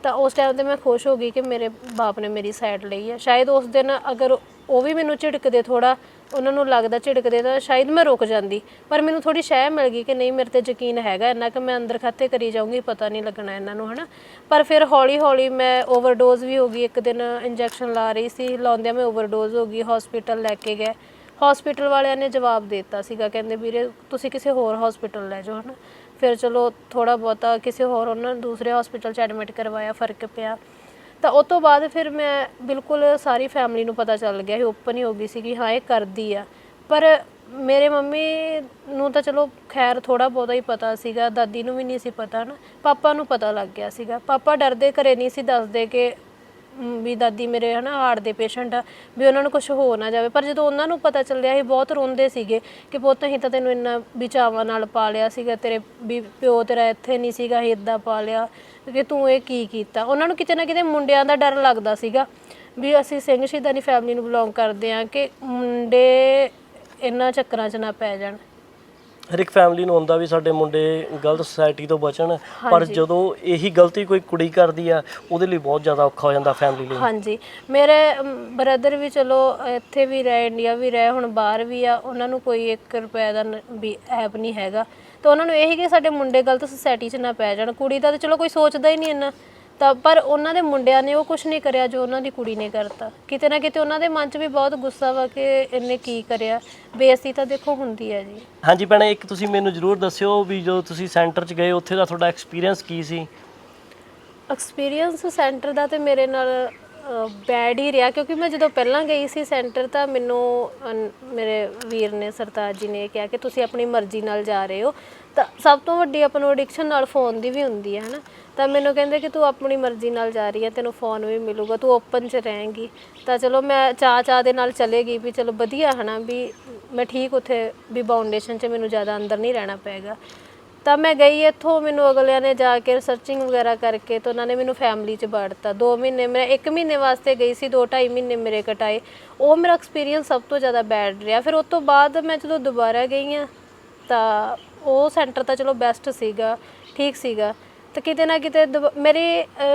ਤਾਂ ਉਸ ਟਾਈਮ ਤੇ ਮੈਂ ਖੁਸ਼ ਹੋ ਗਈ ਕਿ ਮੇਰੇ ਬਾਪ ਨੇ ਮੇਰੀ ਸਾਈਡ ਲਈ ਹੈ ਸ਼ਾਇਦ ਉਸ ਦਿਨ ਅਗਰ ਉਹ ਵੀ ਮੈਨੂੰ ਝਿੜਕਦੇ ਥੋੜਾ ਉਹਨਾਂ ਨੂੰ ਲੱਗਦਾ ਝਿੜਕਦੇ ਤਾਂ ਸ਼ਾਇਦ ਮੈਂ ਰੁਕ ਜਾਂਦੀ। ਪਰ ਮੈਨੂੰ ਥੋੜੀ ਸ਼ਹਿ ਮਿਲ ਗਈ ਕਿ ਨਹੀਂ, ਮੇਰੇ ਤੇ ਯਕੀਨ ਹੈਗਾ ਇੰਨਾ ਕਿ ਮੈਂ ਅੰਦਰ ਖਾਤੇ ਕਰੀ ਜਾਊਂਗੀ, ਪਤਾ ਨਹੀਂ ਲੱਗਣਾ ਇਹਨਾਂ ਨੂੰ, ਹਨਾ। ਪਰ ਫਿਰ ਹੌਲੀ ਹੌਲੀ ਮੈਂ ਓਵਰਡੋਜ਼ ਵੀ ਹੋ ਗਈ। ਇੱਕ ਦਿਨ ਇੰਜੈਕਸ਼ਨ ਲਾ ਰਹੀ ਸੀ, ਲਾਉਂਦਿਆਂ ਮੈਂ ਓਵਰਡੋਜ਼ ਹੋ ਗਈ ਹਸਪੀਟਲ ਲੈ ਕੇ ਗਏ। ਹਸਪੀਟਲ ਵਾਲਿਆਂ ਨੇ ਜਵਾਬ ਦੇ ਦਿੱਤਾ ਸੀਗਾ, ਕਹਿੰਦੇ ਵੀਰੇ ਤੁਸੀਂ ਕਿਸੇ ਹੋਰ ਹਸਪੀਟਲ ਲੈ ਜਾਓ ਹਨਾ। ਫਿਰ ਚਲੋ ਥੋੜਾ ਬਹੁਤਾ ਕਿਸੇ ਹੋਰ ਉਹਨਾਂ ਨੇ ਦੂਸਰੇ ਹਸਪੀਟਲ 'ਚ ਐਡਮਿਟ ਕਰਵਾਇਆ, ਫ਼ਰਕ ਪਿਆ। ਤਾਂ ਉਸ ਤੋਂ ਬਾਅਦ ਫਿਰ ਮੈਂ ਬਿਲਕੁਲ ਸਾਰੀ ਫੈਮਿਲੀ ਨੂੰ ਪਤਾ ਚੱਲ ਗਿਆ ਸੀ ਓਪਨ ਹੀ ਹੋ ਗਈ ਸੀ ਕਿ ਹਾਂ ਇਹ ਕਰਦੀ ਆ। ਪਰ ਮੇਰੇ ਮੰਮੀ ਨੂੰ ਤਾਂ ਚਲੋ ਖੈਰ ਥੋੜਾ ਬਹੁਤਾ ਹੀ ਪਤਾ ਸੀਗਾ, ਦਾਦੀ ਨੂੰ ਵੀ ਨਹੀਂ ਸੀ ਪਤਾ ਨਾ, ਪਾਪਾ ਨੂੰ ਪਤਾ ਲੱਗ ਗਿਆ ਸੀਗਾ। ਪਾਪਾ ਡਰਦੇ ਘਰੇ ਨਹੀਂ ਸੀ ਦੱਸਦੇ ਕਿ ਮ, ਵੀ ਦਾਦੀ ਮੇਰੇ ਹਨਾ ਹਾਰਟ ਦੇ ਪੇਸ਼ੈਂਟ ਆ ਵੀ ਉਹਨਾਂ ਨੂੰ ਕੁਝ ਹੋ ਨਾ ਜਾਵੇ। ਪਰ ਜਦੋਂ ਉਹਨਾਂ ਨੂੰ ਪਤਾ ਚੱਲਿਆ ਸੀ ਬਹੁਤ ਰੋਂਦੇ ਸੀਗੇ ਕਿ ਪੁੱਤ ਅਸੀਂ ਤਾਂ ਤੈਨੂੰ ਇੰਨਾ ਵਿਚਾਵਾਂ ਨਾਲ ਪਾਲਿਆ ਸੀਗਾ ਤੇਰੇ ਵੀ ਪਿਓ ਤੇਰਾ ਇੱਥੇ ਨਹੀਂ ਸੀਗਾ ਅਸੀਂ ਇਦਾਂ ਪਾਲਿਆ ਕਿ ਤੂੰ ਇਹ ਕੀ ਕੀਤਾ। ਉਹਨਾਂ ਨੂੰ ਕਿਤੇ ਨਾ ਕਿਤੇ ਮੁੰਡਿਆਂ ਦਾ ਡਰ ਲੱਗਦਾ ਸੀਗਾ ਵੀ ਅਸੀਂ ਸਿੰਘ ਸ਼ਹੀਦਾਂ ਦੀ ਫੈਮਿਲੀ ਨੂੰ ਬਿਲੋਂਗ ਕਰਦੇ ਆ ਕਿ ਮੁੰਡੇ ਇਹਨਾਂ ਚੱਕਰਾਂ 'ਚ ਨਾ ਪੈ ਜਾਣ। ਹਰ ਇੱਕ ਫੈਮਿਲੀ ਨੂੰ ਹੁੰਦਾ ਵੀ ਸਾਡੇ ਮੁੰਡੇ ਗਲਤ ਸੁਸਾਇਟੀ ਤੋਂ ਬਚਣ ਪਰ ਜਦੋਂ ਇਹੀ ਗਲਤੀ ਕੋਈ ਕੁੜੀ ਕਰਦੀ ਆ ਉਹਦੇ ਲਈ ਬਹੁਤ ਜ਼ਿਆਦਾ ਔਖਾ ਹੋ ਜਾਂਦਾ ਫੈਮਿਲੀ ਲਈ। ਹਾਂਜੀ। ਮੇਰੇ ਬ੍ਰਦਰ ਵੀ ਚਲੋ ਇੱਥੇ ਵੀ ਰਹੇ ਇੰਡੀਆ ਵੀ ਰਹੇ ਹੁਣ ਬਾਹਰ ਵੀ ਆ ਉਹਨਾਂ ਨੂੰ ਕੋਈ 1 ਰੁਪਏ ਦਾ ਨ- ਵੀ ਐਪ ਨਹੀਂ ਹੈਗਾ। ਤਾਂ ਉਹਨਾਂ ਨੂੰ ਇਹੀ ਕਿ ਸਾਡੇ ਮੁੰਡੇ ਗਲਤ ਸੁਸਾਇਟੀ 'ਚ ਨਾ ਪੈ ਜਾਣ। ਕੁੜੀ ਦਾ ਤਾਂ ਚਲੋ ਕੋਈ ਸੋਚਦਾ ਹੀ ਨਹੀਂ ਇੰਨਾ। ਤਾਂ ਪਰ ਉਹਨਾਂ ਦੇ ਮੁੰਡਿਆਂ ਨੇ ਉਹ ਕੁਝ ਨਹੀਂ ਕਰਿਆ ਜੋ ਉਹਨਾਂ ਦੀ ਕੁੜੀ ਨੇ ਕਰਤਾ। ਕਿਤੇ ਨਾ ਕਿਤੇ ਉਹਨਾਂ ਦੇ ਮਨ 'ਚ ਵੀ ਬਹੁਤ ਗੁੱਸਾ ਵਾ ਕਿ ਇਹਨੇ ਕੀ ਕਰਿਆ। ਬੇਇੱਜ਼ਤੀ ਤਾਂ ਦੇਖੋ ਹੁੰਦੀ ਹੈ ਜੀ। ਹਾਂਜੀ ਭੈਣੇ ਇੱਕ ਤੁਸੀਂ ਮੈਨੂੰ ਜ਼ਰੂਰ ਦੱਸਿਓ ਵੀ ਜਦੋਂ ਤੁਸੀਂ ਸੈਂਟਰ 'ਚ ਗਏ ਉੱਥੇ ਦਾ ਤੁਹਾਡਾ ਐਕਸਪੀਰੀਅੰਸ ਕੀ ਸੀ? ਐਕਸਪੀਰੀਅੰਸ ਸੈਂਟਰ ਦਾ ਤੇ ਮੇਰੇ ਨਾਲ ਬੈਡ ਹੀ ਰਿਹਾ ਕਿਉਂਕਿ ਮੈਂ ਜਦੋਂ ਪਹਿਲਾਂ ਗਈ ਸੀ ਸੈਂਟਰ ਤਾਂ ਮੈਨੂੰ ਮੇਰੇ ਵੀਰ ਨੇ ਸਰਤਾਜ ਜੀ ਨੇ ਕਿਹਾ ਕਿ ਤੁਸੀਂ ਆਪਣੀ ਮਰਜ਼ੀ ਨਾਲ ਜਾ ਰਹੇ ਹੋ। ਤਾਂ ਸਭ ਤੋਂ ਵੱਡੀ ਆਪਾਂ ਨੂੰ ਐਡਿਕਸ਼ਨ ਨਾਲ ਫੋਨ ਦੀ ਵੀ ਹੁੰਦੀ ਹੈ ਹਨਾ? ਤਾਂ ਮੈਨੂੰ ਕਹਿੰਦੇ ਕਿ ਤੂੰ ਆਪਣੀ ਮਰਜ਼ੀ ਨਾਲ ਜਾ ਰਹੀ ਹੈ, ਤੈਨੂੰ ਫੋਨ ਵੀ ਮਿਲੂਗਾ, ਤੂੰ ਓਪਨ 'ਚ ਰਹੇਂਗੀ। ਤਾਂ ਚਲੋ ਮੈਂ ਚਾਹ ਚਾਹ ਦੇ ਨਾਲ ਚਲੇਗੀ ਵੀ ਚਲੋ ਵਧੀਆ ਹਨਾ, ਵੀ ਮੈਂ ਠੀਕ ਉੱਥੇ, ਵੀ ਬਾਊਂਡੇਸ਼ਨ 'ਚ ਮੈਨੂੰ ਜ਼ਿਆਦਾ ਅੰਦਰ ਨਹੀਂ ਰਹਿਣਾ ਪਏਗਾ। ਤਾਂ ਮੈਂ ਗਈ ਇੱਥੋਂ, ਮੈਨੂੰ ਅਗਲਿਆਂ ਨੇ ਜਾ ਕੇ ਸਰਚਿੰਗ ਵਗੈਰਾ ਕਰਕੇ ਤਾਂ ਉਹਨਾਂ ਨੇ ਮੈਨੂੰ ਫੈਮਿਲੀ 'ਚ ਬਾੜਤਾ 2 ਮਹੀਨੇ ਮੈਂ 1 ਮਹੀਨੇ ਵਾਸਤੇ ਗਈ ਸੀ 2.5 ਮਹੀਨੇ ਮੇਰੇ ਕਟਾਏ। ਉਹ ਮੇਰਾ ਐਕਸਪੀਰੀਅੰਸ ਸਭ ਤੋਂ ਜ਼ਿਆਦਾ ਬੈਡ ਰਿਹਾ। ਫਿਰ ਉਸ ਤੋਂ ਬਾਅਦ ਮੈਂ ਜਦੋਂ ਦੁਬਾਰਾ ਗਈ ਆ ਤਾਂ ਉਹ ਸੈਂਟਰ ਤਾਂ ਚਲੋ ਬੈਸਟ ਸੀਗਾ, ਠੀਕ ਸੀਗਾ। ਤਾਂ ਕਿਤੇ ਨਾ ਕਿਤੇ ਮੇਰੀ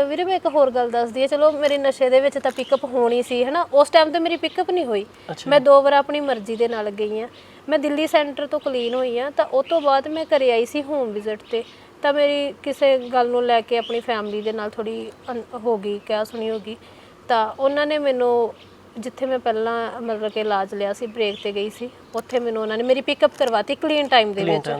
ਵੀਰੇ ਮੈਂ ਇੱਕ ਹੋਰ ਗੱਲ ਦੱਸਦੀ ਆ ਚਲੋ ਮੇਰੀ ਨਸ਼ੇ ਦੇ ਵਿੱਚ ਤਾਂ ਪਿਕਅਪ ਹੋਣੀ ਸੀ ਹਨਾ? ਉਸ ਟਾਈਮ ਤੇ ਮੇਰੀ ਪਿਕਅਪ ਨਹੀਂ ਹੋਈ। ਮੈਂ ਦੋ ਵਾਰ ਆਪਣੀ ਮਰਜ਼ੀ ਦੇ ਨਾਲ ਗਈ ਆ ਮੈਂ ਦਿੱਲੀ ਸੈਂਟਰ ਤੋਂ ਕਲੀਨ ਹੋਈ ਆ ਤਾਂ ਉਸ ਤੋਂ ਬਾਅਦ ਮੈਂ ਘਰੇ ਆਈ ਸੀ ਹੋਮ ਵਿਜ਼ਿਟ ਤੇ। ਤਾਂ ਮੇਰੀ ਕਿਸੇ ਗੱਲ ਨੂੰ ਲੈ ਕੇ ਆਪਣੀ ਫੈਮਿਲੀ ਦੇ ਨਾਲ ਥੋੜੀ ਹੋ ਗਈ ਕਿਆ ਸੁਣੀ ਹੋ ਗਈ। ਤਾਂ ਉਹਨਾਂ ਨੇ ਮੈਨੂੰ ਜਿੱਥੇ ਮੈਂ ਪਹਿਲਾਂ ਮਤਲਬ ਕਿ ਇਲਾਜ ਲਿਆ ਸੀ ਬ੍ਰੇਕ ਤੇ ਗਈ ਸੀ ਉੱਥੇ ਮੈਨੂੰ ਉਹਨਾਂ ਨੇ ਮੇਰੀ ਪਿਕਅਪ ਕਰਵਾਤੀ ਕਲੀਨ ਟਾਈਮ ਦੇ ਵਿੱਚ।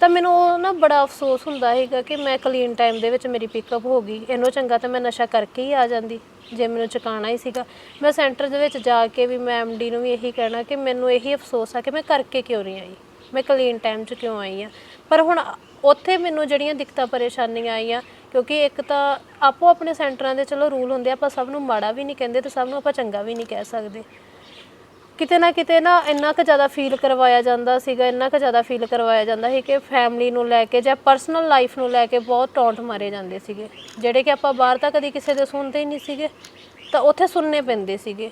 ਤਾਂ ਮੈਨੂੰ ਉਹ ਨਾ ਬੜਾ ਅਫਸੋਸ ਹੁੰਦਾ ਹੈਗਾ ਕਿ ਮੈਂ ਕਲੀਨ ਟਾਈਮ ਦੇ ਵਿੱਚ ਮੇਰੀ ਪਿਕਅਪ ਹੋ ਗਈ। ਇਹਨੋਂ ਚੰਗਾ ਤਾਂ ਮੈਂ ਨਸ਼ਾ ਕਰਕੇ ਹੀ ਆ ਜਾਂਦੀ, ਜੇ ਮੈਨੂੰ ਚੁਕਾਣਾ ਹੀ ਸੀਗਾ। ਮੈਂ ਸੈਂਟਰ ਦੇ ਵਿੱਚ ਜਾ ਕੇ ਵੀ ਮੈਂ ਐਮਡੀ ਨੂੰ ਵੀ ਇਹੀ ਕਹਿਣਾ ਕਿ ਮੈਨੂੰ ਇਹੀ ਅਫਸੋਸ ਆ ਕਿ ਮੈਂ ਕਰਕੇ ਕਿਉਂ ਨਹੀਂ ਆਈ? ਮੈਂ ਕਲੀਨ ਟਾਈਮ 'ਚ ਕਿਉਂ ਆਈ ਆ ਪਰ ਹੁਣ ਉੱਥੇ ਮੈਨੂੰ ਜਿਹੜੀਆਂ ਦਿੱਕਤਾਂ, ਪਰੇਸ਼ਾਨੀਆਂ ਆਈਆਂ, ਕਿਉਂਕਿ ਇੱਕ ਤਾਂ ਆਪੋ ਆਪਣੇ ਸੈਂਟਰਾਂ ਦੇ ਚਲੋ ਰੂਲ ਹੁੰਦੇ ਆਪਾਂ ਸਭ ਨੂੰ ਮਾੜਾ ਵੀ ਨਹੀਂ ਕਹਿੰਦੇ ਤੇ ਸਭ ਨੂੰ ਆਪਾਂ ਚੰਗਾ ਵੀ ਨਹੀਂ ਕਹਿ ਸਕਦੇ। ਕਿਤੇ ਨਾ ਕਿਤੇ ਨਾ ਇੰਨਾ ਕੁ ਜ਼ਿਆਦਾ ਫੀਲ ਕਰਵਾਇਆ ਜਾਂਦਾ ਸੀਗਾ, ਇੰਨਾ ਕੁ ਜ਼ਿਆਦਾ ਫੀਲ ਕਰਵਾਇਆ ਜਾਂਦਾ ਸੀ ਕਿ ਫੈਮਿਲੀ ਨੂੰ ਲੈ ਕੇ ਜਾਂ ਪਰਸਨਲ ਲਾਈਫ ਨੂੰ ਲੈ ਕੇ ਬਹੁਤ ਟੌਂਟ ਮਾਰੇ ਜਾਂਦੇ ਸੀਗੇ। ਜਿਹੜੇ ਕਿ ਆਪਾਂ ਬਾਹਰ ਤਾਂ ਕਦੀ ਕਿਸੇ ਦੇ ਸੁਣਦੇ ਹੀ ਨਹੀਂ ਸੀਗੇ, ਤਾਂ ਉੱਥੇ ਸੁਣਨੇ ਪੈਂਦੇ ਸੀਗੇ।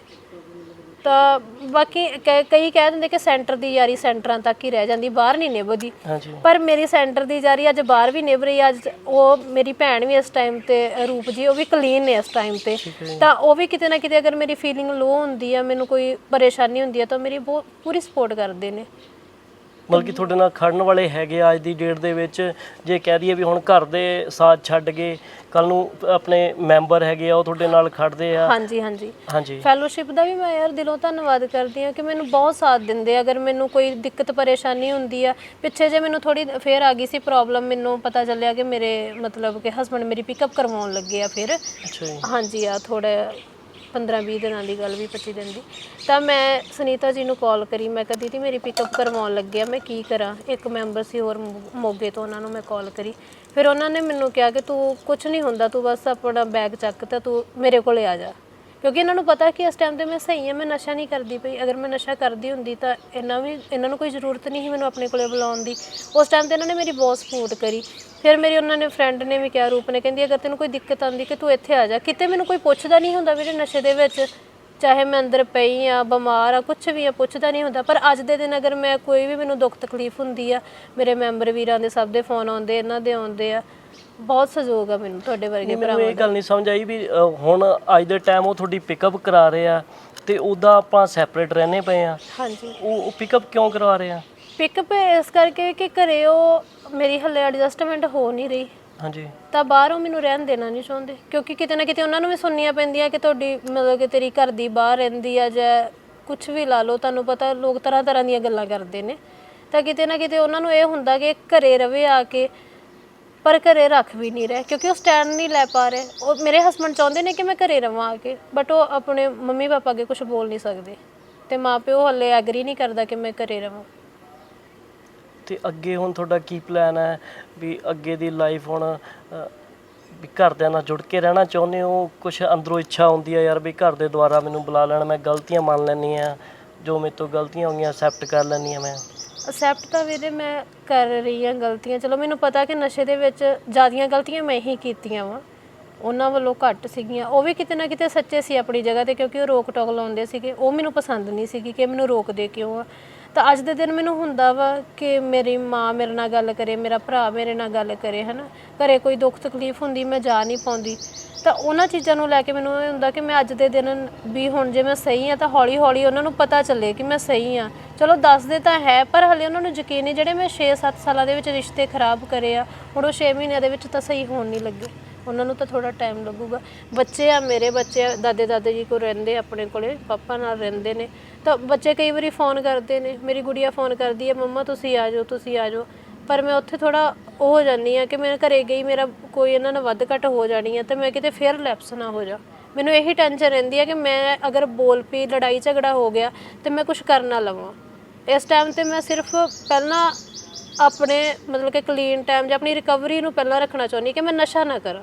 ਤਾਂ ਬਾਕੀ ਕ- ਕਈ ਕਹਿ ਦਿੰਦੇ ਕਿ ਸੈਂਟਰ ਦੀ ਯਾਰੀ ਸੈਂਟਰਾਂ ਤੱਕ ਹੀ ਰਹਿ ਜਾਂਦੀ ਬਾਹਰ ਨਹੀਂ ਨਿਭਦੀ। ਹਾਂਜੀ। ਪਰ ਮੇਰੀ ਸੈਂਟਰ ਦੀ ਜਾਰੀ ਅੱਜ ਬਾਹਰ ਵੀ ਨਿਭ ਰਹੀ ਆ, ਅੱਜ ਉਹ ਮੇਰੀ ਭੈਣ ਵੀ ਇਸ ਟਾਈਮ ਤੇ ਰੂਪ ਜੀ ਉਹ ਵੀ ਕਲੀਨ ਨੇ ਇਸ ਟਾਈਮ ਤੇ। ਤਾਂ ਉਹ ਵੀ ਕਿਤੇ ਨਾ ਕਿਤੇ ਅਗਰ ਮੇਰੀ ਫੀਲਿੰਗ ਲੋ ਹੁੰਦੀ ਆ ਮੈਨੂੰ ਕੋਈ ਪਰੇਸ਼ਾਨੀ ਹੁੰਦੀ ਆ ਤਾਂ ਮੇਰੀ ਬਹੁਤ ਪੂਰੀ ਸਪੋਰਟ ਕਰਦੇ ਨੇ। ਮਤਲਬ ਕਿ ਤੁਹਾਡੇ ਨਾਲ ਖੜਨ ਵਾਲੇ ਹੈਗੇ ਆ ਅੱਜ ਦੀ ਡੇਟ ਦੇ ਵਿੱਚ। ਜੇ ਕਹਿ ਦਈਏ ਵੀ ਹੁਣ ਘਰ ਦੇ ਸਾਥ ਛੱਡ ਕੇ ਕੱਲ ਨੂੰ ਆਪਣੇ ਮੈਂਬਰ ਹੈਗੇ ਆ ਉਹ ਤੁਹਾਡੇ ਨਾਲ ਖੜਦੇ ਆ। ਹਾਂਜੀ ਹਾਂਜੀ। ਹਾਂਜੀ। ਫੈਲੋਸ਼ਿਪ ਦਾ ਵੀ ਮੈਂ ਯਾਰ ਦਿਲੋਂ ਧੰਨਵਾਦ ਕਰਦੀ ਹਾਂ ਕਿ ਮੈਨੂੰ ਬਹੁਤ ਸਾਥ ਦਿੰਦੇ ਆ। ਅਗਰ ਮੈਨੂੰ ਕੋਈ ਦਿੱਕਤ ਪਰੇਸ਼ਾਨੀ ਹੁੰਦੀ ਆ ਪਿੱਛੇ ਜੇ ਮੈਨੂੰ ਥੋੜੀ ਫੇਰ ਆ ਗਈ ਸੀ ਪ੍ਰੋਬਲਮ ਮੈਨੂੰ ਪਤਾ ਚੱਲਿਆ ਕਿ ਮੇਰੇ ਮਤਲਬ ਕਿ ਹਸਬੰਡ ਮੇਰੀ ਪਿਕਅਪ ਕਰਵਾਉਣ ਲੱਗੇ ਆ ਫਿਰ। ਅੱਛਾ ਜੀ। ਹਾਂਜੀ ਆ ਥੋੜਾ 15 20 ਦਿਨਾਂ ਦੀ ਗੱਲ ਵੀ 25 ਦਿਨ ਦੀ ਤਾਂ ਮੈਂ ਸੁਨੀਤਾ ਜੀ ਨੂੰ ਕਾਲ ਕਰੀ, ਮੈਂ ਕਦੀ ਦੀਦੀ, ਮੇਰੀ ਪਿਕਅਪ ਕਰਵਾਉਣ ਲੱਗਿਆ, ਮੈਂ ਕੀ ਕਰਾਂ? ਇੱਕ ਮੈਂਬਰ ਸੀ ਹੋਰ ਮੋ- ਮੋਗੇ ਤੋਂ ਉਹਨਾਂ ਨੂੰ ਮੈਂ ਕਾਲ ਕਰੀ। ਫਿਰ ਉਹਨਾਂ ਨੇ ਮੈਨੂੰ ਕਿਹਾ ਕਿ, ਤੂੰ ਕੁਝ ਨਹੀਂ ਹੁੰਦਾ, ਤੂੰ ਬਸ ਆਪਣਾ ਬੈਗ ਚੱਕ ਤੇ ਤੂੰ ਮੇਰੇ ਕੋਲੇ ਆ ਜਾ। ਕਿਉਂਕਿ ਇਹਨਾਂ ਨੂੰ ਪਤਾ ਕਿ ਇਸ ਟਾਈਮ ਤੇ ਮੈਂ ਸਹੀ ਹਾਂ, ਮੈਂ ਨਸ਼ਾ ਨਹੀਂ ਕਰਦੀ ਪਈ। ਅਗਰ ਮੈਂ ਨਸ਼ਾ ਕਰਦੀ ਹੁੰਦੀ ਤਾਂ ਇਹਨਾਂ ਵੀ, ਇਹਨਾਂ ਨੂੰ ਕੋਈ ਜ਼ਰੂਰਤ ਨਹੀਂ ਸੀ ਮੈਨੂੰ ਆਪਣੇ ਕੋਲੇ ਬੁਲਾਉਣ ਦੀ। ਉਸ ਟਾਈਮ ਤੇ ਇਹਨਾਂ ਨੇ ਮੇਰੀ ਬਹੁਤ ਸਪੋਰਟ ਕਰੀ। ਫਿਰ ਮੇਰੀ ਉਹਨਾਂ ਨੇ ਫਰੈਂਡ ਨੇ ਵੀ ਕਿਹਾ, ਰੂਪ ਨੇ ਕਹਿੰਦੀ, ਅਗਰ ਤੈਨੂੰ ਕੋਈ ਦਿੱਕਤ ਆਉਂਦੀ ਕਿ ਤੂੰ ਇੱਥੇ ਆ ਜਾ। ਕਿਤੇ ਮੈਨੂੰ ਕੋਈ ਪੁੱਛਦਾ ਨਹੀਂ ਹੁੰਦਾ ਵੀਰੇ ਨਸ਼ੇ ਦੇ ਵਿੱਚ। ਚਾਹੇ ਮੈਂ ਅੰਦਰ ਪਈ ਆ ਬਿਮਾਰ ਆ ਕੁਝ ਵੀ ਆ ਪੁੱਛਦਾ ਨਹੀਂ ਹੁੰਦਾ। ਪਰ ਅੱਜ ਦੇ ਦਿਨ ਅਗਰ ਮੈਂ ਕੋਈ ਵੀ ਮੈਨੂੰ ਦੁੱਖ ਤਕਲੀਫ ਹੁੰਦੀ ਆ, ਮੇਰੇ ਮੈਂਬਰ ਵੀਰਾਂ ਦੇ ਸਭ ਦੇ ਫੋਨ ਆਉਂਦੇ, ਇਹਨਾਂ ਦੇ ਆਉਂਦੇ ਆ। ਬਹੁਤ ਸਹਿਯੋਗ ਆ ਮੈਨੂੰ ਤੁਹਾਡੇ ਵਰਗੇ ਮੈਨੂੰ ਭਰਾਵਾਂ ਇਹ ਗੱਲ ਨਹੀਂ ਸਮਝ ਆਈ ਵੀ ਅ, ਹੁਣ ਅੱਜ ਦੇ ਟਾਈਮ ਉਹ ਤੁਹਾਡੀ ਪਿਕਅਪ ਕਰਾ ਰਹੇ ਆ ਤੇ ਉਹਦਾ ਆਪਾਂ ਸੈਪਰੇਟ ਰਹਿੰਦੇ ਪਏ ਆ। ਹਾਂਜੀ। ਉਹ ਪਿਕਅਪ ਕਿਉਂ ਕਰਵਾ ਰਹੇ ਆ? ਪਿਕਅਪ ਇਸ ਕਰਕੇ ਕਿ ਘਰੇ ਉਹ ਮੇਰੀ ਹੱਲੇ ਐਡਜਸਟਮੈਂਟ ਹੋ ਨਹੀਂ ਰਹੀ। ਹਾਂਜੀ। ਤਾਂ ਬਾਹਰੋਂ ਮੈਨੂੰ ਰਹਿਣ ਦੇਣਾ ਨਹੀਂ ਚਾਹੁੰਦੇ ਕਿਉਂਕਿ ਕਿਤੇ ਨਾ ਕਿਤੇ ਉਹਨਾਂ ਨੂੰ ਵੀ ਸੁਣਨੀਆਂ ਪੈਂਦੀਆਂ ਕਿ ਤੁਹਾਡੀ ਮਤਲਬ ਕਿ ਤੇਰੀ ਘਰ ਦੀ ਬਾਹਰ ਰਹਿੰਦੀ ਆ ਜਾਂ ਕੁਝ ਵੀ ਲਾ ਲਓ ਤੁਹਾਨੂੰ ਪਤਾ ਲੋਕ ਤਰ੍ਹਾਂ ਤਰ੍ਹਾਂ ਦੀਆਂ ਗੱਲਾਂ ਕਰਦੇ ਨੇ। ਤਾਂ ਕਿਤੇ ਨਾ ਕਿਤੇ ਉਹਨਾਂ ਨੂੰ ਇਹ ਹੁੰਦਾ ਕਿ ਘਰੇ ਰਵੇ ਆ ਕੇ ਪਰ ਘਰੇ ਰੱਖ ਵੀ ਨਹੀਂ ਰਹੇ ਕਿਉਂਕਿ ਉਹ ਸਟੈਂਡ ਨਹੀਂ ਲੈ ਪਾ ਰਹੇ। ਉਹ ਮੇਰੇ ਹਸਬੰਡ ਚਾਹੁੰਦੇ ਨੇ ਕਿ ਮੈਂ ਘਰੇ ਰਵਾਂ ਆ ਕੇ ਬਟ ਉਹ ਆਪਣੇ ਮੰਮੀ ਪਾਪਾ ਅੱਗੇ ਕੁਝ ਬੋਲ ਨਹੀਂ ਸਕਦੇ। ਤੇ ਮਾਪਿਓ ਹੱਲੇ ਐਗਰੀ ਨਹੀਂ ਕਰਦਾ ਕਿ ਮੈਂ ਘਰੇ ਰਵਾਂ। ਤੇ ਅੱਗੇ ਹੁਣ ਤੁਹਾਡਾ ਕੀ ਪਲਾਨ ਹੈ? ਵੀ ਅੱਗੇ ਦੀ ਲਾਈਫ ਹੁਣ ਅ, ਵੀ ਘਰਦਿਆਂ ਨਾਲ ਜੁੜ ਕੇ ਰਹਿਣਾ ਚਾਹੁੰਦੇ ਹੋ? ਕੁਝ ਅੰਦਰੋਂ ਇੱਛਾ ਹੁੰਦੀ ਹੈ ਯਾਰ ਵੀ ਘਰ ਦੇ ਦੁਆਰਾ ਮੈਨੂੰ ਬੁਲਾ ਲੈਣ ਮੈਂ ਗਲਤੀਆਂ ਮੰਨ ਲੈਂਦੀ ਆ ਜੋ ਮੇਰੇ ਤੋਂ ਗਲਤੀਆਂ ਹੋਈਆਂ ਐਕਸੈਪਟ ਕਰ ਲੈਂਦੀ ਆ ਮੈਂ। ਅਸੈਪਟ ਤਾਂ ਵੀਰੇ ਮੈਂ ਕਰ ਰਹੀ ਹਾਂ ਗਲਤੀਆਂ। ਚਲੋ, ਮੈਨੂੰ ਪਤਾ ਕਿ ਨਸ਼ੇ ਦੇ ਵਿੱਚ ਜ਼ਿਆਦੀਆਂ ਗਲਤੀਆਂ ਮੈਂ ਹੀ ਕੀਤੀਆਂ ਵਾ। ਉਹਨਾਂ ਵੱਲੋਂ ਘੱਟ ਸੀਗੀਆਂ। ਉਹ ਵੀ ਕਿਤੇ ਨਾ ਕਿਤੇ ਸੱਚੇ ਸੀ ਆਪਣੀ ਜਗ੍ਹਾ ਤੇ, ਕਿਉਂਕਿ ਉਹ ਰੋਕ ਟੋਕ ਲਾਉਂਦੇ ਸੀਗੇ। ਉਹ ਮੈਨੂੰ ਪਸੰਦ ਨਹੀਂ ਸੀਗੀ ਕਿ ਮੈਨੂੰ ਰੋਕਦੇ ਕਿਉਂ ਆ। ਤਾਂ ਅੱਜ ਦੇ ਦਿਨ ਮੈਨੂੰ ਹੁੰਦਾ ਵਾ ਕਿ ਮੇਰੀ ਮਾਂ ਮੇਰੇ ਨਾਲ ਗੱਲ ਕਰੇ, ਮੇਰਾ ਭਰਾ ਮੇਰੇ ਨਾਲ ਗੱਲ ਕਰੇ, ਹਨਾ? ਘਰੇ ਕੋਈ ਦੁੱਖ ਤਕਲੀਫ ਹੁੰਦੀ, ਮੈਂ ਜਾ ਨਹੀਂ ਪਾਉਂਦੀ। ਤਾਂ ਉਹਨਾਂ ਚੀਜ਼ਾਂ ਨੂੰ ਲੈ ਕੇ ਮੈਨੂੰ ਇਹ ਹੁੰਦਾ ਕਿ ਮੈਂ ਅੱਜ ਦੇ ਦਿਨ ਵੀ ਹੁਣ ਜੇ ਮੈਂ ਸਹੀ ਆ ਤਾਂ ਹੌਲੀ ਹੌਲੀ ਉਹਨਾਂ ਨੂੰ ਪਤਾ ਚੱਲੇ ਕਿ ਮੈਂ ਸਹੀ ਆ ਚਲੋ, ਦੱਸਦੇ ਤਾਂ ਹੈ, ਪਰ ਹਲੇ ਉਹਨਾਂ ਨੂੰ ਯਕੀਨ ਨਹੀਂ ਜਿਹੜੇ ਮੈਂ 6-7 ਸਾਲਾਂ ਦੇ ਵਿੱਚ ਰਿਸ਼ਤੇ ਖਰਾਬ ਕਰੇ ਆ, ਹੁਣ ਉਹ 6 ਮਹੀਨਿਆਂ ਦੇ ਵਿੱਚ ਤਾਂ ਸਹੀ ਹੋਣ ਨਹੀਂ ਲੱਗੇ। ਉਹਨਾਂ ਨੂੰ ਤਾਂ ਥੋੜਾ ਟਾਈਮ ਲੱਗੂਗਾ। ਬੱਚੇ ਆ ਮੇਰੇ ਬੱਚੇ ਆ, ਦਾਦੇ ਦਾਦੇ ਜੀ ਕੋਲ ਰਹਿੰਦੇ ਆ ਆਪਣੇ ਕੋਲੇ ਪਾਪਾ ਨਾਲ ਰਹਿੰਦੇ ਨੇ। ਤਾਂ ਬੱਚੇ ਕਈ ਵਾਰੀ ਫੋਨ ਕਰਦੇ ਨੇ ਮੇਰੀ ਗੁੜੀਆ ਫੋਨ ਕਰਦੀ ਹੈ ਮੰਮਾ ਤੁਸੀਂ ਆ ਜਾਓ ਤੁਸੀਂ ਆ ਜਾਓ। ਪਰ ਮੈਂ ਉੱਥੇ ਥੋੜਾ ਉਹ ਹੋ ਜਾਂਦੀ ਆ ਕਿ ਮੈਂ ਘਰੇ ਗਈ ਮੇਰਾ ਕੋਈ ਇਹਨਾਂ ਨਾਲ ਵੱਧ ਘੱਟ ਹੋ ਜਾਣੀ ਆ ਤੇ ਮੈਂ ਕਿਤੇ ਫੇਰ ਲੈਪਸ ਨਾ ਹੋ ਜਾ ਮੈਨੂੰ ਇਹੀ ਟੈਨਸ਼ਨ ਰਹਿੰਦੀ ਆ ਕਿ ਮੈਂ ਅਗਰ ਬੋਲ ਪਈ ਲੜਾਈ ਝਗੜਾ ਹੋ ਗਿਆ ਤੇ ਮੈਂ ਕੁਝ ਕਰ ਨਾ ਲਵਾਂ। ਇਸ ਟਾਈਮ ਤੇ ਮੈਂ ਸਿਰਫ ਪਹਿਲਾਂ ਆਪਣੇ ਮਤਲਬ ਕਿ ਕਲੀਨ ਟਾਈਮ ਜਾਂ ਆਪਣੀ ਰਿਕਵਰੀ ਨੂੰ ਪਹਿਲਾਂ ਰੱਖਣਾ ਚਾਹੁੰਦੀ ਕਿ ਮੈਂ ਨਸ਼ਾ ਨਾ ਕਰਾਂ।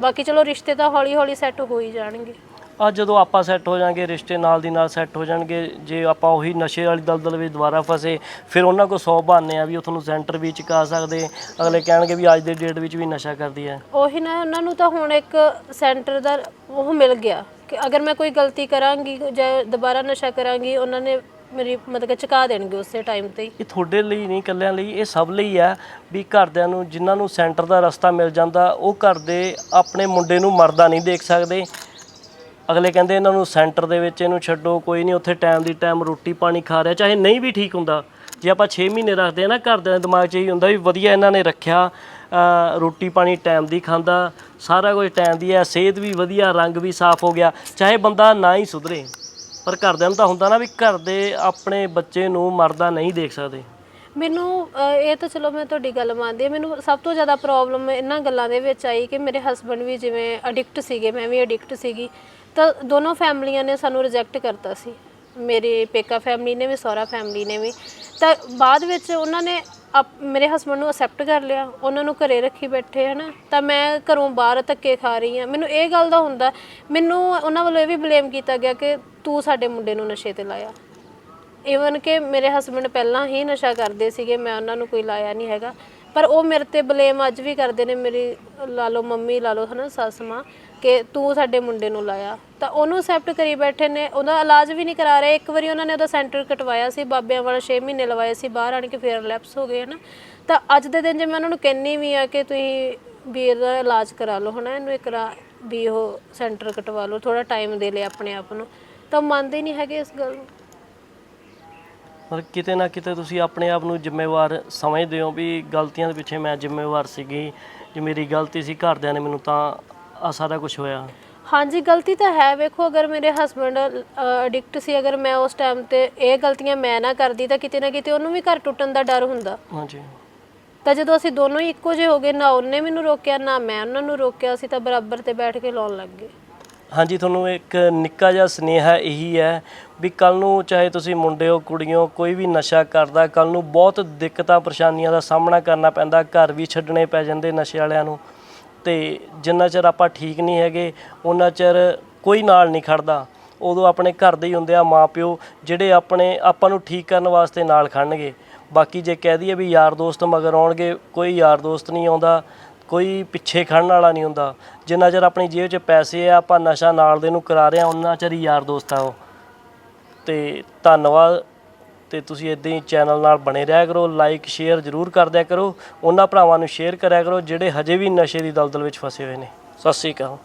ਬਾਕੀ ਚਲੋ ਰਿਸ਼ਤੇ ਤਾਂ ਹੌਲੀ ਹੌਲੀ ਸੈੱਟ ਹੋ ਹੀ ਜਾਣਗੇ। ਆ ਜਦੋਂ ਆਪਾਂ ਸੈੱਟ ਹੋ ਜਾਾਂਗੇ ਰਿਸ਼ਤੇ ਨਾਲ ਦੀ ਨਾਲ ਸੈੱਟ ਹੋ ਜਾਣਗੇ ਜੇ ਆਪਾਂ ਉਹੀ ਨਸ਼ੇ ਵਾਲੀ ਦਲਦਲ ਵਿੱਚ ਦੁਬਾਰਾ ਫਸੇ ਫਿਰ ਉਹਨਾਂ ਕੋਲ 100 ਬਹਾਨੇ ਆ ਵੀ ਉਹ ਤੁਹਾਨੂੰ ਸੈਂਟਰ ਵੀ ਚੁਕਾ ਸਕਦੇ ਅਗਲੇ ਕਹਿਣਗੇ ਵੀ ਅੱਜ ਦੇ ਡੇਟ ਵਿੱਚ ਵੀ ਨਸ਼ਾ ਕਰਦੀ ਹੈ। ਉਹੀ ਨਾ ਉਹਨਾਂ ਨੂੰ ਤਾਂ ਹੁਣ ਇੱਕ ਸੈਂਟਰ ਦਾ ਉਹ ਮਿਲ ਗਿਆ ਕਿ ਅਗਰ ਮੈਂ ਕੋਈ ਗਲਤੀ ਕਰਾਂਗੀ ਜਾਂ ਦੁਬਾਰਾ ਨਸ਼ਾ ਕਰਾਂਗੀ ਉਹਨਾਂ ਨੇ ਮੇਰੀ ਮਤਲਬ ਕਿ ਚੁਕਾ ਦੇਣਗੇ ਉਸੇ ਟਾਈਮ ਤੇ ਹੀ। ਇਹ ਤੁਹਾਡੇ ਲਈ ਨਹੀਂ ਇਕੱਲਿਆਂ ਲਈ ਇਹ ਸਭ ਲਈ ਹੈ ਵੀ ਘਰਦਿਆਂ ਨੂੰ ਜਿਨ੍ਹਾਂ ਨੂੰ ਸੈਂਟਰ ਦਾ ਰਸਤਾ ਮਿਲ ਜਾਂਦਾ ਉਹ ਘਰ ਦੇ ਆਪਣੇ ਮੁੰਡੇ ਨੂੰ ਮਰਦਾ ਨਹੀਂ ਦੇਖ ਸਕਦੇ। ਅਗਲੇ ਕਹਿੰਦੇ ਇਹਨਾਂ ਨੂੰ ਸੈਂਟਰ ਦੇ ਵਿੱਚ ਇਹਨੂੰ ਛੱਡੋ ਕੋਈ ਨਹੀਂ ਉੱਥੇ ਟਾਈਮ ਦੀ ਟਾਈਮ ਰੋਟੀ ਪਾਣੀ ਖਾ ਰਿਹਾ ਚਾਹੇ ਨਹੀਂ ਵੀ ਠੀਕ ਹੁੰਦਾ। ਜੇ ਆਪਾਂ 6 ਮਹੀਨੇ ਰੱਖਦੇ ਆ ਨਾ ਘਰਦਿਆਂ ਦੇ ਦਿਮਾਗ 'ਚ ਇਹੀ ਹੁੰਦਾ ਵੀ ਵਧੀਆ ਇਹਨਾਂ ਨੇ ਰੱਖਿਆ ਅ, ਰੋਟੀ ਪਾਣੀ ਟਾਈਮ ਦੀ ਖਾਂਦਾ ਸਾਰਾ ਕੁਝ ਟਾਈਮ ਦੀ ਹੈ ਸਿਹਤ ਵੀ ਵਧੀਆ ਰੰਗ ਵੀ ਸਾਫ਼ ਹੋ ਗਿਆ ਚਾਹੇ ਬੰਦਾ ਨਾ ਹੀ ਸੁਧਰੇ। ਪਰ ਘਰਦਿਆਂ ਨੂੰ ਤਾਂ ਹੁੰਦਾ ਨਾ ਵੀ ਘਰ ਦੇ ਆਪਣੇ ਬੱਚੇ ਨੂੰ ਮਰਦਾ ਨਹੀਂ ਦੇਖ ਸਕਦੇ। ਮੈਨੂੰ ਅਹ, ਇਹ ਤਾਂ ਚਲੋ ਮੈਂ ਤੁਹਾਡੀ ਗੱਲ ਮੰਨਦੀ ਹਾਂ। ਮੈਨੂੰ ਸਭ ਤੋਂ ਜ਼ਿਆਦਾ ਪ੍ਰੋਬਲਮ ਇਹਨਾਂ ਗੱਲਾਂ ਦੇ ਵਿੱਚ ਆਈ ਕਿ ਮੇਰੇ ਹਸਬੰਡ ਵੀ ਜਿਵੇਂ ਐਡਿਕਟ ਸੀਗੇ ਮੈਂ ਵੀ ਐਡਿਕਟ ਸੀਗੀ ਤਾਂ ਦੋਨੋਂ ਫੈਮਲੀਆਂ ਨੇ ਸਾਨੂੰ ਰਿਜੈਕਟ ਕਰਤਾ ਸੀ। ਮੇਰੇ ਪੇਕਾ ਫੈਮਲੀ ਨੇ ਵੀ ਸਹੁਰਾ ਫੈਮਲੀ ਨੇ ਵੀ। ਤਾਂ ਬਾਅਦ ਵਿੱਚ ਉਹਨਾਂ ਨੇ ਆਪ ਮੇਰੇ ਹਸਬੰਡ ਨੂੰ ਅਸੈਪਟ ਕਰ ਲਿਆ, ਉਹਨਾਂ ਨੂੰ ਘਰੇ ਰੱਖੀ ਬੈਠੇ, ਹਨਾ। ਤਾਂ ਮੈਂ ਘਰੋਂ ਬਾਹਰ ਧੱਕੇ ਖਾ ਰਹੀ ਹਾਂ। ਮੈਨੂੰ ਇਹ ਗੱਲ ਦਾ ਹੁੰਦਾ, ਮੈਨੂੰ ਉਹਨਾਂ ਵੱਲੋਂ ਇਹ ਵੀ ਬਲੇਮ ਕੀਤਾ ਗਿਆ ਕਿ ਤੂੰ ਸਾਡੇ ਮੁੰਡੇ ਨੂੰ ਨਸ਼ੇ ਤੇ ਲਾਇਆ। ਈਵਨ ਕਿ ਮੇਰੇ ਹਸਬੰਡ ਪਹਿਲਾਂ ਹੀ ਨਸ਼ਾ ਕਰਦੇ ਸੀਗੇ, ਮੈਂ ਉਹਨਾਂ ਨੂੰ ਕੋਈ ਲਾਇਆ ਨਹੀਂ ਹੈਗਾ। ਪਰ ਉਹ ਮੇਰੇ ਤੇ ਬਲੇਮ ਅੱਜ ਵੀ ਕਰਦੇ ਨੇ, ਮੇਰੀ ਲਾ ਲਓ ਮੰਮੀ, ਲਾ ਲਓ, ਹਨਾ, ਸੱਸ, ਮਾਂ। ਕਿ ਤੂੰ ਸਾਡੇ ਮੁੰਡੇ ਨੂੰ ਲਾਇਆ। ਤਾਂ ਉਹਨੂੰ ਅਸੈਪਟ ਕਰੀ ਬੈਠੇ ਨੇ। ਉਹਦਾ ਇਲਾਜ ਵੀ ਨਹੀਂ ਕਰਾ ਰਹੇ। ਇੱਕ ਵਾਰੀ ਉਹਨਾਂ ਨੇ ਉਹਦਾ ਸੈਂਟਰ ਕਟਵਾਇਆ ਸੀ। ਬਾਬਿਆਂ ਵਾਲਾ 6 ਮਹੀਨੇ ਲਵਾਏ ਸੀ। ਬਾਹਰ ਆਣ ਕੇ ਫੇਰ ਲੈਪਸ ਹੋ ਗਏ ਹਨਾ। ਤਾਂ ਅੱਜ ਦੇ ਦਿਨ ਜੇ ਮੈਂ ਉਹਨਾਂ ਨੂੰ ਕਹਿੰਨੀ ਵੀ ਆ ਕਿ ਤੁਸੀਂ ਵੀ ਇਹਦਾ ਇਲਾਜ ਕਰਾ ਲਓ ਹਨਾ, ਇਹਨੂੰ ਇੱਕ ਰਾ ਵੀ ਉਹ ਸੈਂਟਰ ਕਟਵਾ ਲਓ। ਥੋੜਾ ਟਾਈਮ ਦੇ ਲਿਆ ਆਪਣੇ ਆਪ ਨੂੰ। ਤਾਂ ਮੰਨਦੇ ਨਹੀਂ ਹੈਗੇ ਇਸ ਗੱਲ ਨੂੰ। ਪਰ ਕਿਤੇ ਨਾ ਕਿਤੇ ਤੁਸੀਂ ਆਪਣੇ ਆਪ ਨੂੰ ਜ਼ਿੰਮੇਵਾਰ ਸਮਝਦੇ ਹੋ ਵੀ ਗਲਤੀਆਂ ਦੇ ਪਿੱਛੇ ਮੈਂ ਜ਼ਿੰਮੇਵਾਰ ਸੀਗੀ। ਜੇ ਮੇਰੀ ਗਲਤੀ ਸੀ ਘਰਦਿਆਂ ਨੇ ਮੈਨੂੰ ਤਾਂ ਆ ਸਾਰਾ ਕੁਝ ਹੋਇਆ? ਹਾਂਜੀ ਗਲਤੀ ਤਾਂ ਹੈ। ਵੇਖੋ ਅਗਰ ਮੇਰੇ ਹਸਬੰਡ ਐਡਿਕਟ ਸੀ ਅਗਰ ਮੈਂ ਉਸ ਟਾਈਮ ਤੇ ਇਹ ਗਲਤੀਆਂ ਮੈਂ ਨਾ ਕਰਦੀ ਤਾਂ ਕਿਤੇ ਨਾ ਕਿਤੇ ਉਹਨੂੰ ਵੀ ਘਰ ਟੁੱਟਣ ਦਾ ਡਰ ਹੁੰਦਾ। ਹਾਂਜੀ। ਤਾਂ ਜਦੋਂ ਅਸੀਂ ਦੋਨੋਂ ਹੀ ਇੱਕੋ ਜਿਹੇ ਹੋ ਗਏ ਨਾ ਉਹਨੇ ਮੈਨੂੰ ਰੋਕਿਆ ਨਾ ਮੈਂ ਉਹਨਾਂ ਨੂੰ ਰੋਕਿਆ ਸੀ ਤਾਂ ਬਰਾਬਰ ਤੇ ਬੈਠ ਕੇ ਲਾਉਣ ਲੱਗ ਗਏ। ਹਾਂਜੀ ਤੁਹਾਨੂੰ ਇੱਕ ਨਿੱਕਾ ਜਿਹਾ ਸੁਨੇਹਾ ਇਹੀ ਹੈ ਵੀ ਕੱਲ ਨੂੰ ਚਾਹੇ ਤੁਸੀਂ ਮੁੰਡੇ ਹੋ ਕੁੜੀਓ ਕੋਈ ਵੀ ਨਸ਼ਾ ਕਰਦਾ ਕੱਲ ਨੂੰ ਬਹੁਤ ਦਿੱਕਤਾਂ ਪਰੇਸ਼ਾਨੀਆਂ ਦਾ ਸਾਹਮਣਾ ਕਰਨਾ ਪੈਂਦਾ ਘਰ ਵੀ ਛੱਡਣੇ ਪੈ ਜਾਂਦੇ ਨਸ਼ੇ ਵਾਲਿਆਂ ਨੂੰ। ਤੇ ਜਿੰਨਾ ਚਿਰ ਆਪਾਂ ਠੀਕ ਨਹੀਂ ਹੈਗੇ, ਉਹਨਾਂ ਚਿਰ ਕੋਈ ਨਾਲ ਨਹੀਂ ਖੜਦਾ। ਉਦੋਂ ਆਪਣੇ ਘਰ ਦੇ ਹੀ ਹੁੰਦੇ ਆ ਮਾਪਿਓ ਜਿਹੜੇ ਆਪਣੇ, ਆਪਾਂ ਨੂੰ ਠੀਕ ਕਰਨ ਵਾਸਤੇ ਨਾਲ ਖੜਨਗੇ। ਬਾਕੀ ਜੇ ਕਹਿ ਦਈਏ ਵੀ ਯਾਰ ਦੋਸਤ ਮਗਰ ਆਉਣਗੇ, ਕੋਈ ਯਾਰ ਦੋਸਤ ਨਹੀਂ ਆਉਂਦਾ, ਕੋਈ ਪਿੱਛੇ ਖੜਨ ਵਾਲਾ ਨਹੀਂ ਹੁੰਦਾ। ਜਿੰਨਾ ਚਿਰ ਆਪਣੀ ਜੇਬ 'ਚ ਪੈਸੇ ਆ, ਆਪਾਂ ਨਸ਼ਾ ਨਾਲ ਦੇ ਨੂੰ ਕਰਾ ਰਹੇ ਆ, ਉਹਨਾਂ ਚਿਰ ਹੀ ਯਾਰ ਦੋਸਤ ਆ ਉਹ। ਤੇ ਧੰਨਵਾਦ ਤੇ ਤੁਸੀਂ ਇਦਾਂ ਹੀ ਚੈਨਲ ਨਾਲ ਬਣੇ ਰਿਹਾ ਕਰੋ ਲਾਈਕ ਸ਼ੇਅਰ ਜ਼ਰੂਰ ਕਰ ਦਿਆ ਕਰੋ। ਉਹਨਾਂ ਭਰਾਵਾਂ ਨੂੰ ਸ਼ੇਅਰ ਕਰਿਆ ਕਰੋ, ਜਿਹੜੇ ਹਜੇ ਵੀ ਨਸ਼ੇ ਦੀ ਦਲਦਲ ਵਿੱਚ ਫਸੇ ਹੋਏ ਨੇ। ਸਤਿ ਸ਼੍ਰੀ ਅਕਾਲ।